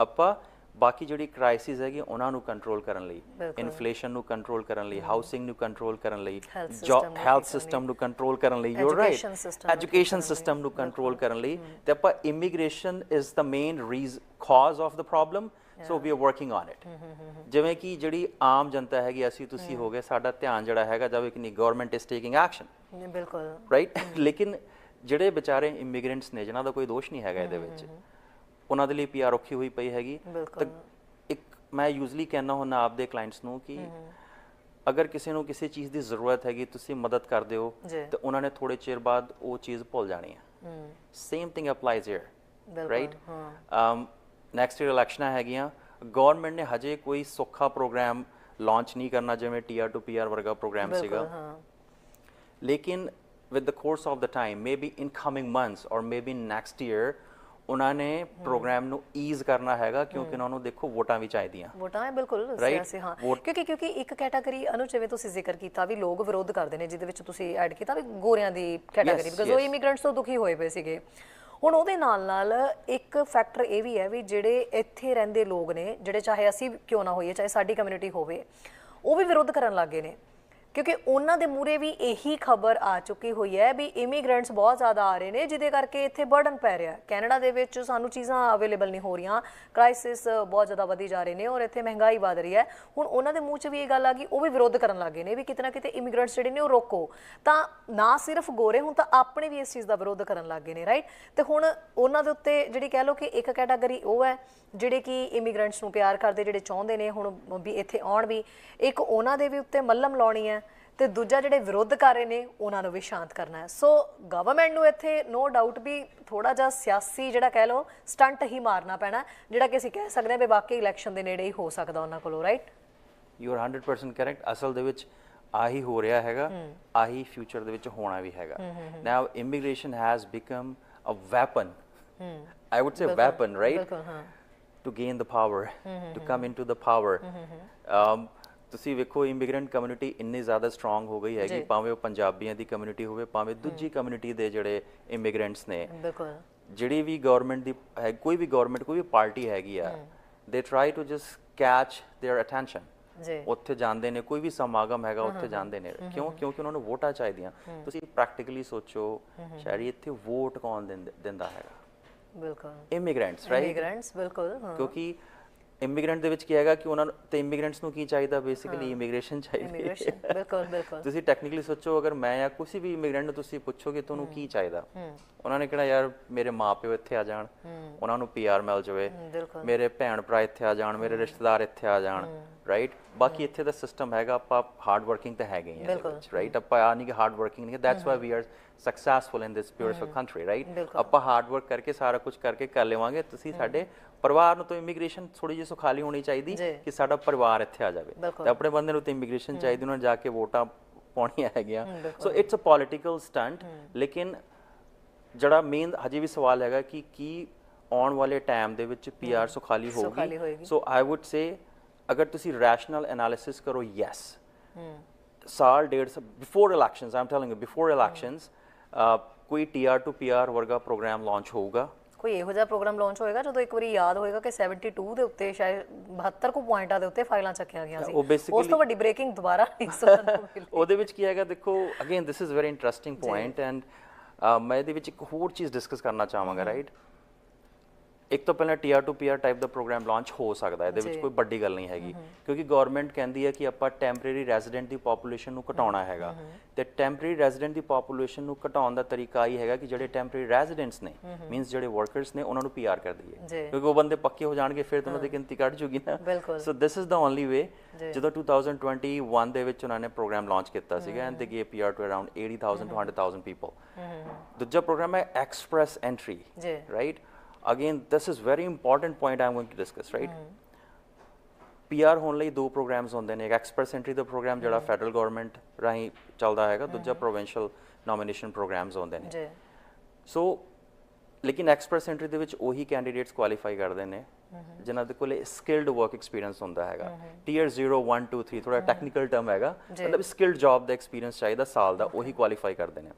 ਆਪਾਂ ਬਾਕੀ ਜਿਹੜੀ ਕ੍ਰਾਈਸਿਸ ਹੈਗੀ ਉਹਨਾਂ ਨੂੰ ਕੰਟਰੋਲ ਕਰਨ ਲਈ। ਇਨਫਲੇਸ਼ਨ ਨੂੰ ਕੰਟਰੋਲ ਕਰਨ ਲਈ ਹਾਊਸਿੰਗ ਨੂੰ ਕੰਟਰੋਲ ਕਰਨ ਲਈ ਨੂੰ ਹੈਲਥ ਸਿਸਟਮ ਨੂੰ ਕੰਟਰੋਲ ਕਰਨ ਲਈ ਯੂ ਰਾਈਟ ਐਜੂਕੇਸ਼ਨ ਸਿਸਟਮ ਨੂੰ ਕੰਟਰੋਲ ਕਰਨ ਲਈ। ਤੇ ਆਪਾਂ immigration is the main ਰੀਜ਼ cause of the problem so we are working on it ਜਿਵੇਂ ਕਿ ਜਿਹੜੀ ਆਮ ਜਨਤਾ ਹੈਗੀ ਅਸੀਂ ਤੁਸੀਂ ਹੋ ਗਏ ਸਾਡਾ ਧਿਆਨ ਜਿਹੜਾ ਹੈਗਾ ਜਾਵੇ ਕਿ ਨਹੀਂ ਗਵਰਨਮੈਂਟ ਇਜ਼ ਟੇਕਿੰਗ ਐਕਸ਼ਨ ਬਿਲਕੁਲ। ਰਾਈਟ ਲੇਕਿਨ ਜਿਹੜੇ ਵਿਚਾਰੇ ਇਮੀਗ੍ਰੈਂਟਸ ਨੇ ਜਿਨ੍ਹਾਂ ਦਾ ਕੋਈ ਦੋਸ਼ ਨਹੀਂ ਹੈਗਾ ਇਹਦੇ ਵਿੱਚ ਉਹਨਾਂ ਦੇ ਲਈ ਪੀਆਰ ਔਖੀ ਹੋਈ ਪਈ ਹੈਗੀ। ਤਾਂ ਇੱਕ ਮੈਂ ਯੂਜ਼ਲੀ ਕਹਿੰਦਾ ਹੁੰਦਾ ਆਪਦੇ ਕਲਾਇੰਟਸ ਨੂੰ ਕਿ ਅਗਰ ਕਿਸੇ ਨੂੰ ਕਿਸੇ ਚੀਜ਼ ਦੀ ਜ਼ਰੂਰਤ ਹੈਗੀ ਤੁਸੀਂ ਮਦਦ ਕਰਦੇ ਹੋ। ਤੇ ਉਹਨਾਂ ਨੇ ਥੋੜੇ ਚਿਰ ਬਾਅਦ ਉਹ ਚੀਜ਼ ਭੁੱਲ ਜਾਣੀ ਹੈ same thing applies here right next year ਇਲੈਕਸ਼ਨਾਂ ਹੈਗੀਆਂ। ਗਵਰਨਮੈਂਟ ਨੇ ਹਜੇ ਕੋਈ ਸੌਖਾ ਪ੍ਰੋਗਰਾਮ ਲਾਂਚ ਨਹੀਂ ਕਰਨਾ ਜਿਵੇਂ ਟੀਆਰ ਟੂ ਪੀਆਰ ਵਰਗਾ ਪ੍ਰੋਗਰਾਮ ਸੀਗਾ। ਲੇਕਿਨ with the course of the time maybe in coming months or maybe next year ਉਹਨਾਂ ਨੇ ਪ੍ਰੋਗਰਾਮ ਨੂੰ ਈਜ਼ ਕਰਨਾ ਹੈਗਾ ਕਿਉਂਕਿ ਉਹਨਾਂ ਨੂੰ ਦੇਖੋ ਵੋਟਾਂ ਵੀ ਚਾਹੀਦੀਆਂ। ਵੋਟਾਂ ਹੈ ਬਿਲਕੁਲ? ਸਿਆਸੀ ਹਾਂ। ਕਿਉਂਕਿ ਕਿਉਂਕਿ ਇੱਕ ਕੈਟਾਗਰੀ ਅਨੂ ਜਿਵੇਂ ਤੁਸੀਂ ਜ਼ਿਕਰ ਕੀਤਾ ਵੀ ਲੋਕ ਵਿਰੋਧ ਕਰਦੇ ਨੇ ਜਿਹਦੇ ਵਿੱਚ ਤੁਸੀਂ ਐਡ ਕੀਤਾ ਵੀ ਗੋਰਿਆਂ ਦੀ ਕੈਟਾਗਰੀ ਬਿਕਾਜ਼ ਉਹ. ਇਮੀਗ੍ਰੈਂਟਸ ਤੋਂ ਦੁਖੀ ਹੋਏ ਪਏ ਸੀਗੇ। ਹੁਣ ਉਹਦੇ ਨਾਲ ਨਾਲ ਇੱਕ ਫੈਕਟਰ ਇਹ ਵੀ ਹੈ ਵੀ ਜਿਹੜੇ ਇੱਥੇ ਰਹਿੰਦੇ ਲੋਕ ਨੇ, ਜਿਹੜੇ ਚਾਹੇ ਅਸੀਂ ਕਿਉਂ ਨਾ ਹੋਈਏ, ਚਾਹੇ ਸਾਡੀ ਕਮਿਊਨਿਟੀ ਹੋਵੇ, ਉਹ ਵੀ ਵਿਰੋਧ ਕਰਨ ਲੱਗੇ ਨੇ। ਕਿਉਂਕਿ ਉਹਨਾਂ ਦੇ ਮੂਰੇ ਵੀ ਇਹੀ ਖਬਰ ਆ ਚੁੱਕੀ ਹੋਈ ਹੈ ਵੀ ਇਮੀਗ੍ਰੈਂਟਸ ਬਹੁਤ ਜ਼ਿਆਦਾ ਆ ਰਹੇ ਨੇ, ਜਿਹਦੇ ਕਰਕੇ ਇੱਥੇ ਬਰਡਨ ਪੈ ਰਿਹਾ ਕੈਨੇਡਾ ਦੇ ਵਿੱਚ ਸਾਨੂੰ ਚੀਜ਼ਾਂ ਅਵੇਲੇਬਲ ਨਹੀਂ ਹੋ ਰਹੀਆਂ ਕ੍ਰਾਈਸਿਸ ਬਹੁਤ ਜ਼ਿਆਦਾ ਵਧੀ ਜਾ ਰਹੇ ਨੇ ਔਰ ਇੱਥੇ ਮਹਿੰਗਾਈ ਵਧ ਰਹੀ ਹੈ। ਹੁਣ ਉਹਨਾਂ ਦੇ ਮੂੰਹ 'ਚ ਵੀ ਇਹ ਗੱਲ ਆ ਗਈ, ਉਹ ਵੀ ਵਿਰੋਧ ਕਰਨ ਲੱਗੇ ਨੇ ਵੀ ਕਿਤੇ ਨਾ ਕਿਤੇ ਇਮੀਗ੍ਰੈਂਟਸ ਜਿਹੜੇ ਨੇ ਉਹ ਰੋਕੋ। ਤਾਂ ਨਾ ਸਿਰਫ ਗੋਰੇ ਹੁਣ, ਤਾਂ ਆਪਣੇ ਵੀ ਇਸ ਚੀਜ਼ ਦਾ ਵਿਰੋਧ ਕਰਨ ਲੱਗੇ ਨੇ ਰਾਈਟ ਤੇ ਹੁਣ ਉਹਨਾਂ ਦੇ ਉੱਤੇ ਜਿਹੜੀ ਕਹਿ ਲਓ ਕਿ ਇੱਕ ਕੈਟਾਗਰੀ ਉਹ ਹੈ, ਜਿਹੜੇ ਕਿ ਇਮੀਗ੍ਰੈਂਟਸ ਨੂੰ ਪਿਆਰ ਕਰਦੇ, ਜਿਹੜੇ ਚਾਹੁੰਦੇ ਨੇ ਹੁਣ ਵੀ ਇੱਥੇ ਆਉਣ ਵੀ, ਇੱਕ ਉਹਨਾਂ ਦੇ ਵੀ ਉੱਤੇ ਮੱਲਮ ਲਾਉਣੀ ਹੈ। ਤੇ ਦੂਜਾ ਜਿਹੜੇ ਵਿਰੋਧ ਕਰ ਰਹੇ ਨੇ ਉਹਨਾਂ ਨੂੰ ਵੀ ਸ਼ਾਂਤ ਕਰਨਾ ਹੈ। ਸੋ ਗਵਰਨਮੈਂਟ ਨੂੰ ਇੱਥੇ ਨੋ ਡਾਊਟ ਵੀ ਥੋੜਾ ਜਿਹਾ ਸਿਆਸੀ ਜਿਹੜਾ ਕਹਿ ਲਓ ਸਟੰਟ ਹੀ ਮਾਰਨਾ ਪੈਣਾ ਜਿਹੜਾ ਕਿ ਅਸੀਂ ਕਹਿ ਸਕਦੇ ਹਾਂ ਵੀ ਵਾਕਈ ਇਲੈਕਸ਼ਨ ਦੇ ਨੇੜੇ ਹੀ ਹੋ ਸਕਦਾ ਉਹਨਾਂ ਕੋਲੋਂ ਰਾਈਟ ਯੂ ਆਰ 100% ਕਰੈਕਟ ਅਸਲ ਦੇ ਵਿੱਚ ਆਹੀ ਹੋ ਰਿਹਾ ਹੈਗਾ ਆਹੀ ਫਿਊਚਰ ਦੇ ਵਿੱਚ ਹੋਣਾ ਵੀ ਹੈਗਾ। Now immigration has become a weapon I would say weapon right ਬਿਲਕੁਲ ਹਾਂ। To gain the power, to come into the power. Um, ਤੁਸੀਂ ਵੇਖੋ ਇਮੀਗ੍ਰੈਂਟ ਕਮਿਊਨਿਟੀ ਇੰਨੀ ਜ਼ਿਆਦਾ ਸਟਰੋਂਗ ਹੋ ਗਈ ਹੈਗੀ ਭਾਵੇਂ ਉਹ ਪੰਜਾਬੀਆਂ ਦੀ ਕਮਿਊਨਿਟੀ ਹੋਵੇ ਭਾਵੇਂ ਦੂਜੀ ਕਮਿਊਨਿਟੀ ਦੇ ਜਿਹੜੇ ਇਮੀਗ੍ਰੈਂਟਸ ਨੇ ਬਿਲਕੁਲ ਜਿਹੜੀ ਵੀ ਗਵਰਨਮੈਂਟ ਦੀ ਹੈ ਕੋਈ ਵੀ ਗਵਰਨਮੈਂਟ ਕੋਈ ਵੀ ਪਾਰਟੀ ਹੈਗੀ ਆ they try to just catch their attention ਜੀ ਉੱਥੇ ਜਾਂਦੇ ਨੇ ਕੋਈ ਵੀ ਸਮਾਗਮ ਹੈਗਾ ਉੱਥੇ ਜਾਂਦੇ ਨੇ ਕਿਉਂ ਕਿਉਂਕਿ ਉਹਨਾਂ ਨੂੰ ਵੋਟਾਂ ਚਾਹੀਦੀਆਂ ਤੁਸੀਂ ਪ੍ਰੈਕਟੀਕਲੀ ਸੋਚੋ ਸ਼ਾਇਰੀ ਇੱਥੇ ਵੋਟ ਕੌਣ ਦਿੰਦ- ਦਿੰਦਾ ਹੈਗਾ ਬਿਲਕੁਲ ਇਮੀਗ੍ਰੈਂਟਸ ਰਾਈਟ ਇਮੀਗ੍ਰੈਂਟਸ ਬਿਲਕੁਲ ਹਾਂ ਕਿਉਂਕਿ ਇਮੀਗ੍ਰੈਂਟ ਦੇ ਵਿੱਚ ਕੀ ਹੈਗਾ ਕਿ ਉਹਨਾਂ ਨੂੰ ਤੇ ਇਮੀਗ੍ਰੈਂਟਸ ਨੂੰ ਕੀ ਚਾਹੀਦਾ? ਬੇਸਿਕਲੀ ਇਮੀਗ੍ਰੇਸ਼ਨ ਚਾਹੀਦੀ ਹੈ। ਇਮੀਗ੍ਰੇਸ਼ਨ ਬਿਲਕੁਲ ਬਿਲਕੁਲ। ਤੁਸੀਂ ਟੈਕਨੀਕਲੀ ਸੋਚੋ ਅਗਰ ਮੈਂ ਜਾਂ ਕਿਸੇ ਵੀ ਇਮੀਗ੍ਰੈਂਟ ਨੂੰ ਤੁਸੀਂ ਪੁੱਛੋਗੇ ਤੁਹਾਨੂੰ ਕੀ ਚਾਹੀਦਾ? ਉਹਨਾਂ ਨੇ ਕਿਹਾ ਯਾਰ ਮੇਰੇ ਮਾਪਿਓ ਇੱਥੇ ਆ ਜਾਣ। ਉਹਨਾਂ ਨੂੰ ਪੀਆਰ ਮਿਲ ਜਾਵੇ। ਮੇਰੇ ਭੈਣ ਭਰਾ ਇੱਥੇ ਆ ਜਾਣ ਮੇਰੇ ਰਿਸ਼ਤੇਦਾਰ ਇੱਥੇ ਆ ਜਾਣ ਰਾਈਟ ਬਾਕੀ ਇੱਥੇ ਦਾ ਸਿਸਟਮ ਹੈਗਾ ਆਪਾਂ ਹਾਰਡ ਵਰਕਿੰਗ ਤਾਂ ਹੈਗੇ ਹੀ ਆ ਰਾਈਟ ਆਪਾਂ ਆ ਨਹੀਂ ਕਿ ਹਾਰਡ ਵਰਕਿੰਗ ਨਹੀਂ that's why we are successful in this beautiful country right ਆਪਾਂ ਹਾਰਡ ਵਰਕ ਕਰਕੇ ਸਾਰਾ ਕੁਝ ਕਰਕੇ ਕਰ ਲਵਾਂਗੇ ਤੁਸੀਂ ਸਾਡੇ ਪਰਿਵਾਰ ਨੂੰ ਤਾਂ ਇਮੀਗ੍ਰੇਸ਼ਨ ਥੋੜੀ ਜਿਹੀ ਸੁਖਾਲੀ ਹੋਣੀ ਚਾਹੀਦੀ। ਕਿ ਸਾਡਾ ਪਰਿਵਾਰ ਇੱਥੇ ਆ ਜਾਵੇ। ਤੇ ਆਪਣੇ ਬੰਦੇ ਨੂੰ ਤਾਂ ਇਮੀਗ੍ਰੇਸ਼ਨ ਚਾਹੀਦੀ ਉਹਨਾਂ ਨੂੰ ਜਾ ਕੇ ਵੋਟਾਂ ਪਾਉਣੀਆਂ ਹੈਗੀਆਂ। So it's a political stunt ਲੇਕਿਨ ਜਿਹੜਾ ਮੇਨ ਹਜੇ ਵੀ ਸਵਾਲ ਹੈਗਾ ਕਿ ਕੀ ਆਉਣ ਵਾਲੇ ਟਾਈਮ ਦੇ ਵਿੱਚ ਪੀਆਰ ਸੁਖਾਲੀ ਹੋਊਗੀ। ਸੋ ਆਈ ਊਡ ਸੇ ਅਗਰ ਤੁਸੀਂ ਰੈਸ਼ਨਲ ਐਨਾਲਿਸਿਸ ਕਰੋ ਯੈਸ ਸਾਲ ਡੇਢ ਸਾਲ before elections I'm telling you before elections ਕੋਈ ਟੀਆਰ ਟੂ ਪੀਆਰ ਵਰਗਾ ਪ੍ਰੋਗਰਾਮ ਲਾਂਚ ਹੋਊਗਾ। ਕੋਈ ਇਹੋ ਜਿਹਾ ਪ੍ਰੋਗਰਾਮ ਲਾਂਚ ਹੋਏਗਾ ਜਦੋਂ ਇੱਕ ਵਾਰੀ ਯਾਦ ਹੋਏਗਾ ਕਿ 72 ਦੇ ਉੱਤੇ ਸ਼ਾਇਦ 72 ਕੁ ਪੁਆਇੰਟਾਂ ਦੇ ਉੱਤੇ ਫਾਈਲਾਂ ਚੱਕੀਆਂ ਗਈਆਂ ਸੀ। ਉਸ ਤੋਂ ਵੱਡੀ ਬ੍ਰੇਕਿੰਗ ਦੁਬਾਰਾ ਨਹੀਂ ਸੁਣਨ ਨੂੰ ਮਿਲੀ। ਉਹਦੇ ਵਿੱਚ ਕੀ ਹੈਗਾ ਦੇਖੋ again this is very interesting point and ਮੈਂ ਇਹਦੇ ਵਿੱਚ ਇੱਕ ਹੋਰ ਚੀਜ਼ ਡਿਸਕਸ ਕਰਨਾ ਚਾਹਾਂਗਾ ਰਾਈਟ ਇੱਕ ਤਾਂ ਪਹਿਲਾਂ ਟੀਆਰ ਟੂ ਪੀਆਰ ਟਾਈਪ ਦਾ ਪ੍ਰੋਗਰਾਮ ਲਾਂਚ ਹੋ ਸਕਦਾ ਹੈ ਇਹਦੇ ਵਿੱਚ ਕੋਈ ਵੱਡੀ ਗੱਲ ਨਹੀਂ ਹੈਗੀ। ਕਿਉਂਕਿ ਗਵਰਨਮੈਂਟ ਕਹਿੰਦੀ ਹੈ ਕਿ ਆਪਾਂ ਟੈਂਪਰੇਰੀ ਰੈਜ਼ੀਡੈਂਟ ਦੀ ਪੋਪੂਲੇਸ਼ਨ ਨੂੰ ਘਟਾਉਣਾ ਹੈਗਾ। ਤੇ ਟੈਂਪਰੇਰੀ ਰੈਜ਼ੀਡੈਂਟ ਦੀ ਪੋਪੂਲੇਸ਼ਨ ਨੂੰ ਘਟਾਉਣ ਦਾ ਤਰੀਕਾ ਇਹ ਹੈਗਾ ਕਿ ਜਿਹੜੇ ਟੈਂਪਰੇਰੀ ਰੈਜ਼ੀਡੈਂਟਸ ਨੇ ਮੀਨਸ ਜਿਹੜੇ ਵਰਕਰਸ ਨੇ ਉਹਨਾਂ ਨੂੰ ਪੀਆਰ ਕਰ ਦਈਏ। ਕਿਉਂਕਿ ਉਹ ਬੰਦੇ ਪੱਕੇ ਹੋ ਜਾਣਗੇ ਫਿਰ ਤਾਂ ਉਹਨਾਂ ਦੀ ਗਿਣਤੀ ਘਟ ਜੂਗੀ ਨਾ। ਸੋ ਦਿਸ ਇਜ਼ ਦਾ ਓਨਲੀ ਵੇ ਜਦੋਂ 2021 ਦੇ ਵਿੱਚ ਉਹਨਾਂ ਨੇ ਪ੍ਰੋਗਰਾਮ ਲਾਂਚ ਕੀਤਾ ਸੀਗਾ and they gave PR to around 80000 to 100000 people ਦੂਜਾ ਪ੍ਰੋਗਰਾਮ ਹੈ ਐਕਸਪ੍ਰੈਸ ਐਂਟਰੀ ਜੀ। Right? Again this is very important point i'm going to discuss right? PR ਹੋਣ ਲਈ ਦੋ ਪ੍ਰੋਗਰਾਮਸ ਹੁੰਦੇ ਨੇ ਇੱਕ ਐਕਸਪ੍ਰੈਸ ਐਂਟਰੀ ਦਾ ਪ੍ਰੋਗਰਾਮ ਜਿਹੜਾ ਫੈਡਰਲ ਗਵਰਨਮੈਂਟ ਰਾਹੀਂ ਚੱਲਦਾ ਹੈਗਾ ਦੂਜਾ ਪ੍ਰੋਵਿੰਸ਼ੀਅਲ ਨੋਮੀਨੇਸ਼ਨ ਪ੍ਰੋਗਰਾਮਸ ਹੁੰਦੇ ਨੇ ਜੀ ਸੋ ਲੇਕਿਨ ਐਕਸਪ੍ਰੈਸ ਐਂਟਰੀ ਦੇ ਵਿੱਚ ਉਹੀ ਕੈਂਡੀਡੇਟਸ ਕੁਆਲੀਫਾਈ ਕਰਦੇ ਨੇ ਜਿਨ੍ਹਾਂ ਦੇ ਕੋਲੇ ਸਕਿਲਡ ਵਰਕ ਐਕਸਪੀਰੀਅੰਸ ਹੁੰਦਾ ਹੈਗਾ ਟੀਅਰ 0 1 2 3 ਥੋੜਾ ਟੈਕਨੀਕਲ ਟਰਮ ਹੈਗਾ ਮਤਲਬ ਸਕਿਲਡ ਜੌਬ ਦਾ ਐਕਸਪੀਰੀਅੰਸ ਚਾਹੀਦਾ ਸਾਲ ਦਾ ਉਹੀ ਕੁਆਲੀਫਾਈ ਕਰਦੇ ਨੇ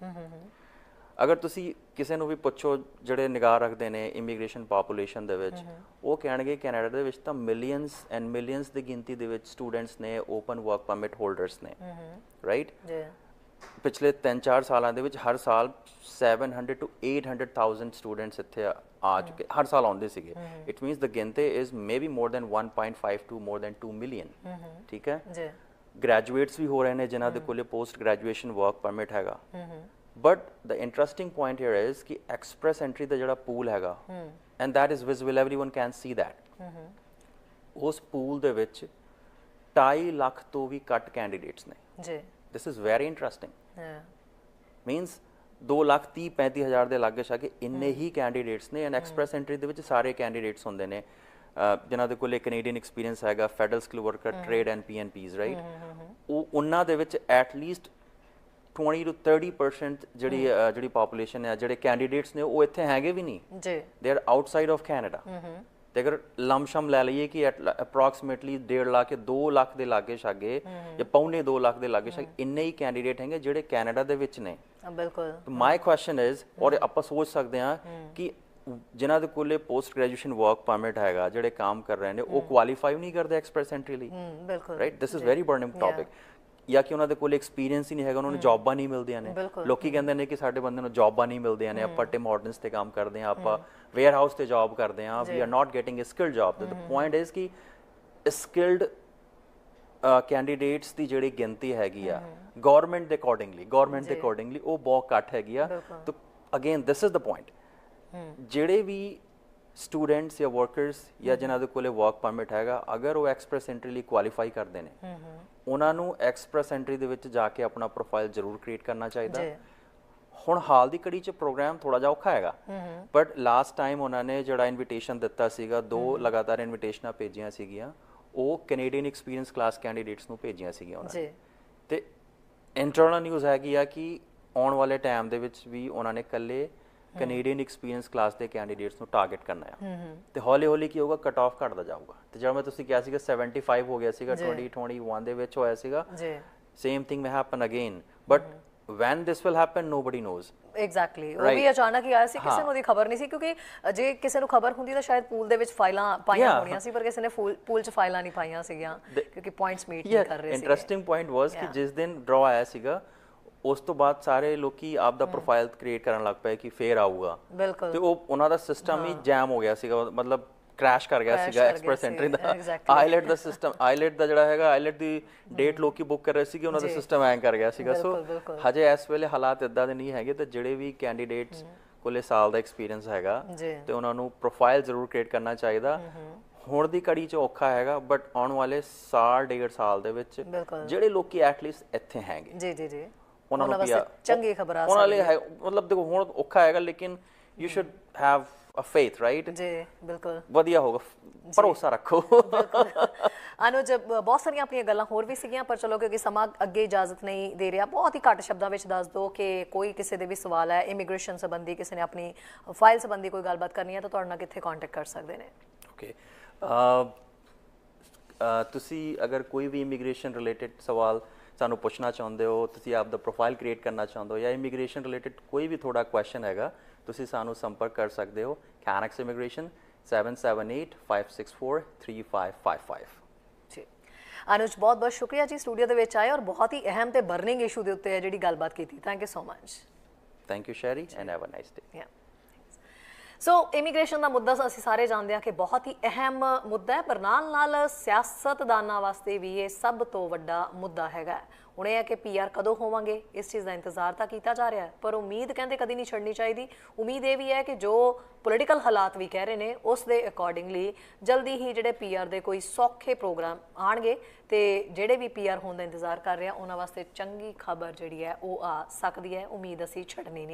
ਅਗਰ ਤੁਸੀਂ ਕਿਸੇ ਨੂੰ ਵੀ ਪੁੱਛੋ ਜਿਹੜੇ ਨਿਗਾਹ ਰੱਖਦੇ ਨੇ ਇਮੀਗ੍ਰੇਸ਼ਨ ਪੋਪੂਲੇਸ਼ਨ ਦੇ ਵਿੱਚ ਉਹ ਕਹਿਣਗੇ ਕੈਨੇਡਾ ਦੇ ਵਿੱਚ ਤਾਂ ਮਿਲੀਅਨਸ ਐਂਡ ਮਿਲੀਅਨਸ ਦੀ ਗਿਣਤੀ ਦੇ ਵਿੱਚ ਸਟੂਡੈਂਟਸ ਨੇ ਓਪਨ ਵਰਕ ਪਰਮਿਟ ਹੋਲਡਰਸ ਨੇ ਰਾਈਟ ਜੀ। ਪਿਛਲੇ 3-4 ਸਾਲਾਂ ਦੇ ਵਿੱਚ ਹਰ ਸਾਲ 700 ਟੂ 800000 ਸਟੂਡੈਂਟਸ ਇੱਥੇ ਆ- ਆ ਚੁੱਕੇ ਹਰ ਸਾਲ ਆਉਂਦੇ ਸੀਗੇ। ਇਟ ਮੀਨਸ ਦ ਗਿਣਤੀ is maybe more than 1.5 to more than 2 million ਠੀਕ ਹੈ? ਜੀ। ਗ੍ਰੈਜੂਏਟਸ ਵੀ ਹੋ ਰਹੇ ਨੇ ਜਿਨ੍ਹਾਂ ਦੇ ਕੋਲੇ ਪੋਸਟ ਗ੍ਰੈਜੂਏਸ਼ਨ ਵਰਕ ਪਰਮਿਟ ਹੈਗਾ but the interesting point here is ਕਿ ਐਕਸਪ੍ਰੈਸ ਐਂਟਰੀ ਦਾ ਜਿਹੜਾ ਪੂਲ ਹੈਗਾ and that is visible. Everyone can see that. ਉਸ ਪੂਲ ਦੇ ਵਿੱਚ 2.5 ਲੱਖ ਤੋਂ ਵੀ ਘੱਟ ਕੈਂਡੀਡੇਟਸ ਨੇ ਜੀ this is very interesting. ਹਾਂ ਮੀਨਸ 2 ਲੱਖ 30 35 ਹਜ਼ਾਰ ਦੇ ਲਾਗੇ ਛਾਗੇ ਇੰਨੇ ਹੀ ਕੈਂਡੀਡੇਟਸ ਨੇ ਐਂਡ ਐਕਸਪ੍ਰੈਸ ਐਂਟਰੀ ਦੇ ਵਿੱਚ ਸਾਰੇ ਕੈਂਡੀਡੇਟਸ ਹੁੰਦੇ ਨੇ ਜਿਨ੍ਹਾਂ ਦੇ ਕੋਲੇ ਕੈਨੇਡੀਅਨ ਐਕਸਪੀਰੀਅੰਸ ਹੈਗਾ federal skill worker trade and PNPs right ਉਹ ਉਹਨਾਂ ਦੇ ਵਿੱਚ ਐਟ ਲੀਸਟ 20 to 30% ਜਿਹੜੀ ਜਿਹੜੀ ਪੋਪੂਲੇਸ਼ਨ ਹੈ ਜਿਹੜੇ ਕੈਂਡੀਡੇਟਸ ਨੇ ਉਹ ਇੱਥੇ ਹੈਗੇ ਵੀ ਨਹੀਂ। ਜੀ। They are outside of Canada ਤੇ ਅਗਰ ਲਮਸ਼ਮ ਲੈ ਲਈਏ ਕਿ ਅਪਰੋਕਸੀਮੇਟਲੀ 1.5 ਲੱਖ ਜਾਂ 2 ਲੱਖ ਦੇ ਲਾਗੇ ਛਾਗੇ ਜਾਂ ਪੌਣੇ 2 ਲੱਖ ਦੇ ਲਾਗੇ ਛਾਗੇ ਇੰਨੇ ਹੀ ਕੈਂਡੀਡੇਟ ਹੈਗੇ ਜਿਹੜੇ ਕੈਨੇਡਾ ਦੇ ਵਿੱਚ ਨੇ। ਬਿਲਕੁਲ। ਮਾਈ ਕੁਐਸਚਨ ਇਜ਼ ਔਰ ਆਪਾਂ ਸੋਚ ਸਕਦੇ ਹਾਂ ਕਿ ਜਿਨ੍ਹਾਂ ਦੇ ਕੋਲੇ ਪੋਸਟ ਗ੍ਰੈਜੂਏਸ਼ਨ ਵਰਕ ਪਰਮਿਟ ਹੈਗਾ ਜਿਹੜੇ ਕੰਮ ਕਰ ਰਹੇ ਨੇ ਉਹ ਕੁਆਲੀਫਾਈ ਨਹੀਂ ਕਰਦੇ ਐਕਸਪ੍ਰੈਸ ਐਂਟਰੀ ਲਈ। ਬਿਲਕੁਲ। Right this is very burning topic ਜਾਂ ਕਿ ਉਹਨਾਂ ਦੇ ਕੋਲ ਐਕਸਪੀਰੀਅੰਸ ਹੀ ਨਹੀਂ ਹੈਗਾ ਉਹਨਾਂ ਨੂੰ ਜੌਬਾਂ ਨਹੀਂ ਮਿਲਦੀਆਂ ਨੇ। ਲੋਕੀ ਕਹਿੰਦੇ ਨੇ ਕਿ ਸਾਡੇ ਬੰਦੇ ਨੂੰ ਜੌਬਾਂ ਨਹੀਂ ਮਿਲਦੀਆਂ ਨੇ ਆਪਾਂ ਟਿਮ ਹਾਰਡਨਸ ਤੇ ਕੰਮ ਕਰਦੇ ਆ ਆਪਾਂ ਵੇਅਰ ਹਾਊਸ ਤੇ ਜੌਬ ਕਰਦੇ ਆ we are not getting a skilled job the point is ਕਿ ਸਕਿਲਡ ਕੈਂਡੀਡੇਟਸ ਦੀ ਜਿਹੜੀ ਗਿਣਤੀ ਹੈਗੀ ਆ ਗਵਰਨਮੈਂਟ ਦੇ ਅਕੋਰਡਿੰਗਲੀ ਗਵਰਨਮੈਂਟ ਦੇ ਅਕੋਰਡਿੰਗਲੀ ਉਹ ਬਹੁਤ ਘੱਟ ਹੈਗੀ ਆ। ਤਾਂ again this is the point ਜਿਹੜੇ ਵੀ ਸਟੂਡੈਂਟਸ ਜਾਂ ਵਰਕਰਸ ਜਾਂ ਜਿਨ੍ਹਾਂ ਦੇ ਕੋਲੇ ਵਰਕ ਪਰਮਿਟ ਹੈਗਾ ਅਗਰ ਉਹ ਐਕਸਪ੍ਰੈਸ ਐਂਟਰੀ ਲਈ ਕੁਆਲੀਫਾਈ ਕਰਦੇ ਨੇ ਉਹਨਾਂ ਨੂੰ ਐਕਸਪ੍ਰੈਸ ਐਂਟਰੀ ਦੇ ਵਿੱਚ ਜਾ ਕੇ ਆਪਣਾ ਪ੍ਰੋਫਾਈਲ ਜ਼ਰੂਰ ਕ੍ਰੀਏਟ ਕਰਨਾ ਚਾਹੀਦਾ। ਹੁਣ ਹਾਲ ਦੀ ਕੜੀ ਚ ਪ੍ਰੋਗਰਾਮ ਥੋੜਾ ਜਿਹਾ ਔਖਾ ਹੈਗਾ। ਬਟ ਲਾਸਟ ਟਾਈਮ ਉਹਨਾਂ ਨੇ ਜਿਹੜਾ ਇਨਵੀਟੇਸ਼ਨ ਦਿੱਤਾ ਸੀਗਾ ਦੋ ਲਗਾਤਾਰ ਇਨਵੀਟੇਸ਼ਨਾਂ ਭੇਜੀਆਂ ਸੀਗੀਆਂ ਉਹ ਕੈਨੇਡੀਅਨ ਐਕਸਪੀਰੀਅੰਸ ਕਲਾਸ ਕੈਂਡੀਡੇਟਸ ਨੂੰ ਭੇਜੀਆਂ ਸੀਗੀਆਂ ਉਹਨਾਂ ਨੇ। ਤੇ ਇੰਟਰਨਲ ਨਿਊਜ਼ ਹੈਗੀ ਆ ਕਿ ਆਉਣ ਵਾਲੇ ਟਾਈਮ ਦੇ ਵਿੱਚ ਵੀ ਉਹਨਾਂ ਨੇ ਕੱਲੇ ਕੈਨੇਡੀਅਨ ਐਕਸਪੀਰੀਅੰਸ ਕਲਾਸ ਦੇ ਕੈਂਡੀਡੇਟਸ ਨੂੰ ਟਾਰਗੇਟ ਕਰਨਾ ਆ। ਤੇ ਹੌਲੀ ਹੌਲੀ ਕੀ ਹੋਊਗਾ ਕਟ ਆਫ ਘਟਦਾ ਜਾਊਗਾ। ਤੇ ਜਿਹੜਾ ਮੈਂ ਤੁਸੀਂ ਕਿਹਾ ਸੀਗਾ 75 ਹੋ ਗਿਆ ਸੀਗਾ 2021 ਦੇ ਵਿੱਚ ਹੋਇਆ ਸੀਗਾ। ਜੀ। Same thing may happen again but when this will happen nobody knows exactly ਉਹ ਵੀ ਅਚਾਨਕ ਹੀ ਆਇਆ ਸੀ ਕਿਸੇ ਨੂੰ ਉਹਦੀ ਖਬਰ ਨਹੀਂ ਸੀ ਕਿਉਂਕਿ ਜੇ ਕਿਸੇ ਨੂੰ ਖਬਰ ਹੁੰਦੀ ਤਾਂ ਸ਼ਾਇਦ ਪੂਲ ਦੇ ਵਿੱਚ ਫਾਈਲਾਂ ਪਾਈਆਂ. ਹੋਣੀਆਂ ਸੀ ਪਰ ਕਿਸੇ ਨੇ ਪੂਲ 'ਚ ਫਾਈਲਾਂ ਨਹੀਂ ਪਾਈਆਂ ਸੀਗੀਆਂ ਕਿਉਂਕਿ ਪੁਆਇੰਟਸ ਮੀਟ ਨਹੀਂ ਕਰ ਰਹੇ ਸੀ ਇੰਟਰਸਟਿੰਗ ਪੁਆਇੰਟ ਵਾਸ ਕਿ ਜਿਸ ਦਿਨ ਡਰਾ ਆਇਆ ਸੀਗਾ ਉਸ ਤੋਂ ਬਾਅਦ ਸਾਰੇ ਲੋਕੀ ਆਪ ਦਾ ਪ੍ਰੋਫਾਈਲ ਕ੍ਰੀਏਟ ਕਰਨ ਲੱਗ ਪਏ ਕਿ ਫੇਰ ਆਊਗਾ। ਤੇ ਉਹ ਉਹਨਾਂ ਦਾ ਸਿਸਟਮ ਹੀ ਜੈਮ ਹੋ ਗਿਆ ਸੀਗਾ ਮਤਲਬ ਕ੍ਰੈਸ਼ ਕਰ ਗਿਆ ਸੀਗਾ ਐਕਸਪ੍ਰੈਸ ਐਂਟਰੀ ਦਾ. ਆਈਲੈਟ ਦਾ ਸਿਸਟਮ ਆਈਲੈਟ ਦਾ ਜਿਹੜਾ ਹੈਗਾ ਆਈਲੈਟ ਦੀ ਡੇਟ ਲੋਕੀ ਬੁੱਕ ਕਰ ਰਹੇ ਸੀਗੇ ਉਹਨਾਂ ਦਾ ਸਿਸਟਮ ਐਂ ਕਰ ਗਿਆ ਸੀਗਾ। ਸੋ। ਹਜੇ ਇਸ ਵੇਲੇ ਹਾਲਾਤ ਇਦਾਂ ਦੇ ਨਹੀਂ ਹੈਗੇ ਤੇ ਜਿਹੜੇ ਵੀ ਕੈਂਡੀਡੇਟਸ ਕੋਲੇ ਸਾਲ ਦਾ ਐਕਸਪੀਰੀਅੰਸ ਹੈਗਾ ਤੇ ਉਹਨਾਂ ਨੂੰ ਪ੍ਰੋਫਾਈਲ ਜ਼ਰੂਰ ਕ੍ਰੀਏਟ ਕਰਨਾ ਚਾਹੀਦਾ। ਹੁਣ ਦੀ ਕੜੀ 'ਚ ਔਖਾ ਹੈਗਾ ਬਟ ਆਉਣ ਵਾਲੇ ਸਾਲ ਡੇਢ ਸਾਲ ਦੇ ਵਿੱਚ ਜਿਹੜੇ ਲੋਕੀ ਐਟਲੀਸਟ ਇੱਥੇ ਹੈਗੇ। ਜੀ ਜੀ ਜੀ। ਉਹਨਾਂ ਨੂੰ PR ਚੰਗੀ ਖਬਰ ਆ ਉਹਨਾਂ ਲਈ ਹੈ। ਮਤਲਬ ਦੇਖੋ ਹੁਣ ਔਖਾ ਹੈਗਾ ਲੇਕਿਨ you should have a faith right ਜੀ ਬਿਲਕੁਲ। ਵਧੀਆ ਹੋਗਾ ਭਰੋਸਾ ਰੱਖੋ। ਅਨੁਜ ਬਹੁਤ ਸਾਰੀਆਂ ਆਪਣੀਆਂ ਗੱਲਾਂ ਹੋਰ ਵੀ ਸੀਗੀਆਂ ਪਰ ਚਲੋ ਕਿਉਂਕਿ ਸਮਾਂ ਅੱਗੇ ਇਜਾਜ਼ਤ ਨਹੀਂ ਦੇ ਰਿਹਾ ਬਹੁਤ ਹੀ ਘੱਟ ਸ਼ਬਦਾਂ ਵਿੱਚ ਦੱਸ ਦਿਓ ਕਿ ਕੋਈ ਕਿਸੇ ਦੇ ਵੀ ਸਵਾਲ ਹੈ ਇਮੀਗ੍ਰੇਸ਼ਨ ਸੰਬੰਧੀ ਕਿਸੇ ਨੇ ਆਪਣੀ ਫਾਈਲ ਸੰਬੰਧੀ ਕੋਈ ਗੱਲਬਾਤ ਕਰਨੀ ਹੈ ਤਾਂ ਤੁਹਾਡੇ ਨਾਲ ਕਿੱਥੇ ਕੰਟੈਕਟ ਕਰ ਸਕਦੇ ਨੇ? ਓਕੇ ਤੁਸੀਂ ਅਗਰ ਕੋਈ ਵੀ ਇਮੀਗ੍ਰੇਸ਼ਨ ਰਿਲੇਟਡ ਸਵਾਲ ਸਾਨੂੰ ਪੁੱਛਣਾ ਚਾਹੁੰਦੇ ਹੋ ਤੁਸੀਂ ਆਪ ਦਾ ਪ੍ਰੋਫਾਈਲ ਕ੍ਰੀਏਟ ਕਰਨਾ ਚਾਹੁੰਦੇ ਹੋ ਜਾਂ ਇਮੀਗ੍ਰੇਸ਼ਨ ਰਿਲੇਟਡ ਕੋਈ ਵੀ ਤੁਹਾਡਾ ਕੁਐਸਚਨ ਹੈਗਾ ਤੁਸੀਂ ਸਾਨੂੰ ਸੰਪਰਕ ਕਰ ਸਕਦੇ ਹੋ ਕੈਨੈਕਸ ਇਮੀਗ੍ਰੇਸ਼ਨ 7785643555 ਜੀ। ਅਨੁਜ ਬਹੁਤ ਬਹੁਤ ਸ਼ੁਕਰੀਆ ਜੀ ਸਟੂਡੀਓ ਦੇ ਵਿੱਚ ਆਏ ਔਰ ਬਹੁਤ ਹੀ ਅਹਿਮ ਤੇ ਬਰਨਿੰਗ ਇਸ਼ੂ ਦੇ ਉੱਤੇ ਜਿਹੜੀ ਗੱਲਬਾਤ ਕੀਤੀ। Thank you so much thank you Sherry and have a nice day. So immigration ਦਾ ਮੁੱਦਾ ਅਸੀਂ ਸਾਰੇ ਜਾਣਦੇ ਹਾਂ ਕਿ ਬਹੁਤ ਹੀ ਅਹਿਮ ਮੁੱਦਾ ਹੈ, ਪਰ ਨਾਲ ਨਾਲ ਸਿਆਸਤਦਾਨਾਂ ਵਾਸਤੇ ਵੀ ਇਹ ਸਭ ਤੋਂ ਵੱਡਾ ਮੁੱਦਾ ਹੈਗਾ ਹੁਣ ਇਹ ਹੈ ਕਿ ਪੀਆਰ ਕਦੋਂ ਹੋਵਾਂਗੇ, ਇਸ ਚੀਜ਼ ਦਾ ਇੰਤਜ਼ਾਰ ਤਾਂ ਕੀਤਾ ਜਾ ਰਿਹਾ ਹੈ, ਪਰ ਉਮੀਦ ਕਹਿੰਦੇ ਕਦੀ ਨਹੀਂ ਛੱਡਣੀ ਚਾਹੀਦੀ। ਉਮੀਦ ਇਹ ਵੀ ਹੈ ਕਿ ਜੋ ਪੋਲੀਟੀਕਲ ਹਾਲਾਤ ਵੀ ਕਹਿ ਰਹੇ ਨੇ, ਉਸ ਦੇ ਅਕੋਰਡਿੰਗਲੀ ਜਲਦੀ ਹੀ ਜਿਹੜੇ ਪੀਆਰ ਦੇ ਕੋਈ ਸੌਖੇ ਪ੍ਰੋਗਰਾਮ ਆਣਗੇ ਤੇ ਜਿਹੜੇ ਵੀ ਪੀਆਰ ਹੋਣ ਦਾ ਇੰਤਜ਼ਾਰ ਕਰ ਰਿਹਾ, ਉਹਨਾਂ ਵਾਸਤੇ ਚੰਗੀ ਖਬਰ ਜਿਹੜੀ ਹੈ ਉਹ ਆ ਸਕਦੀ ਹੈ, ਉਮੀਦ ਅਸੀਂ ਛੱਡਣੀ ਨਹੀਂ।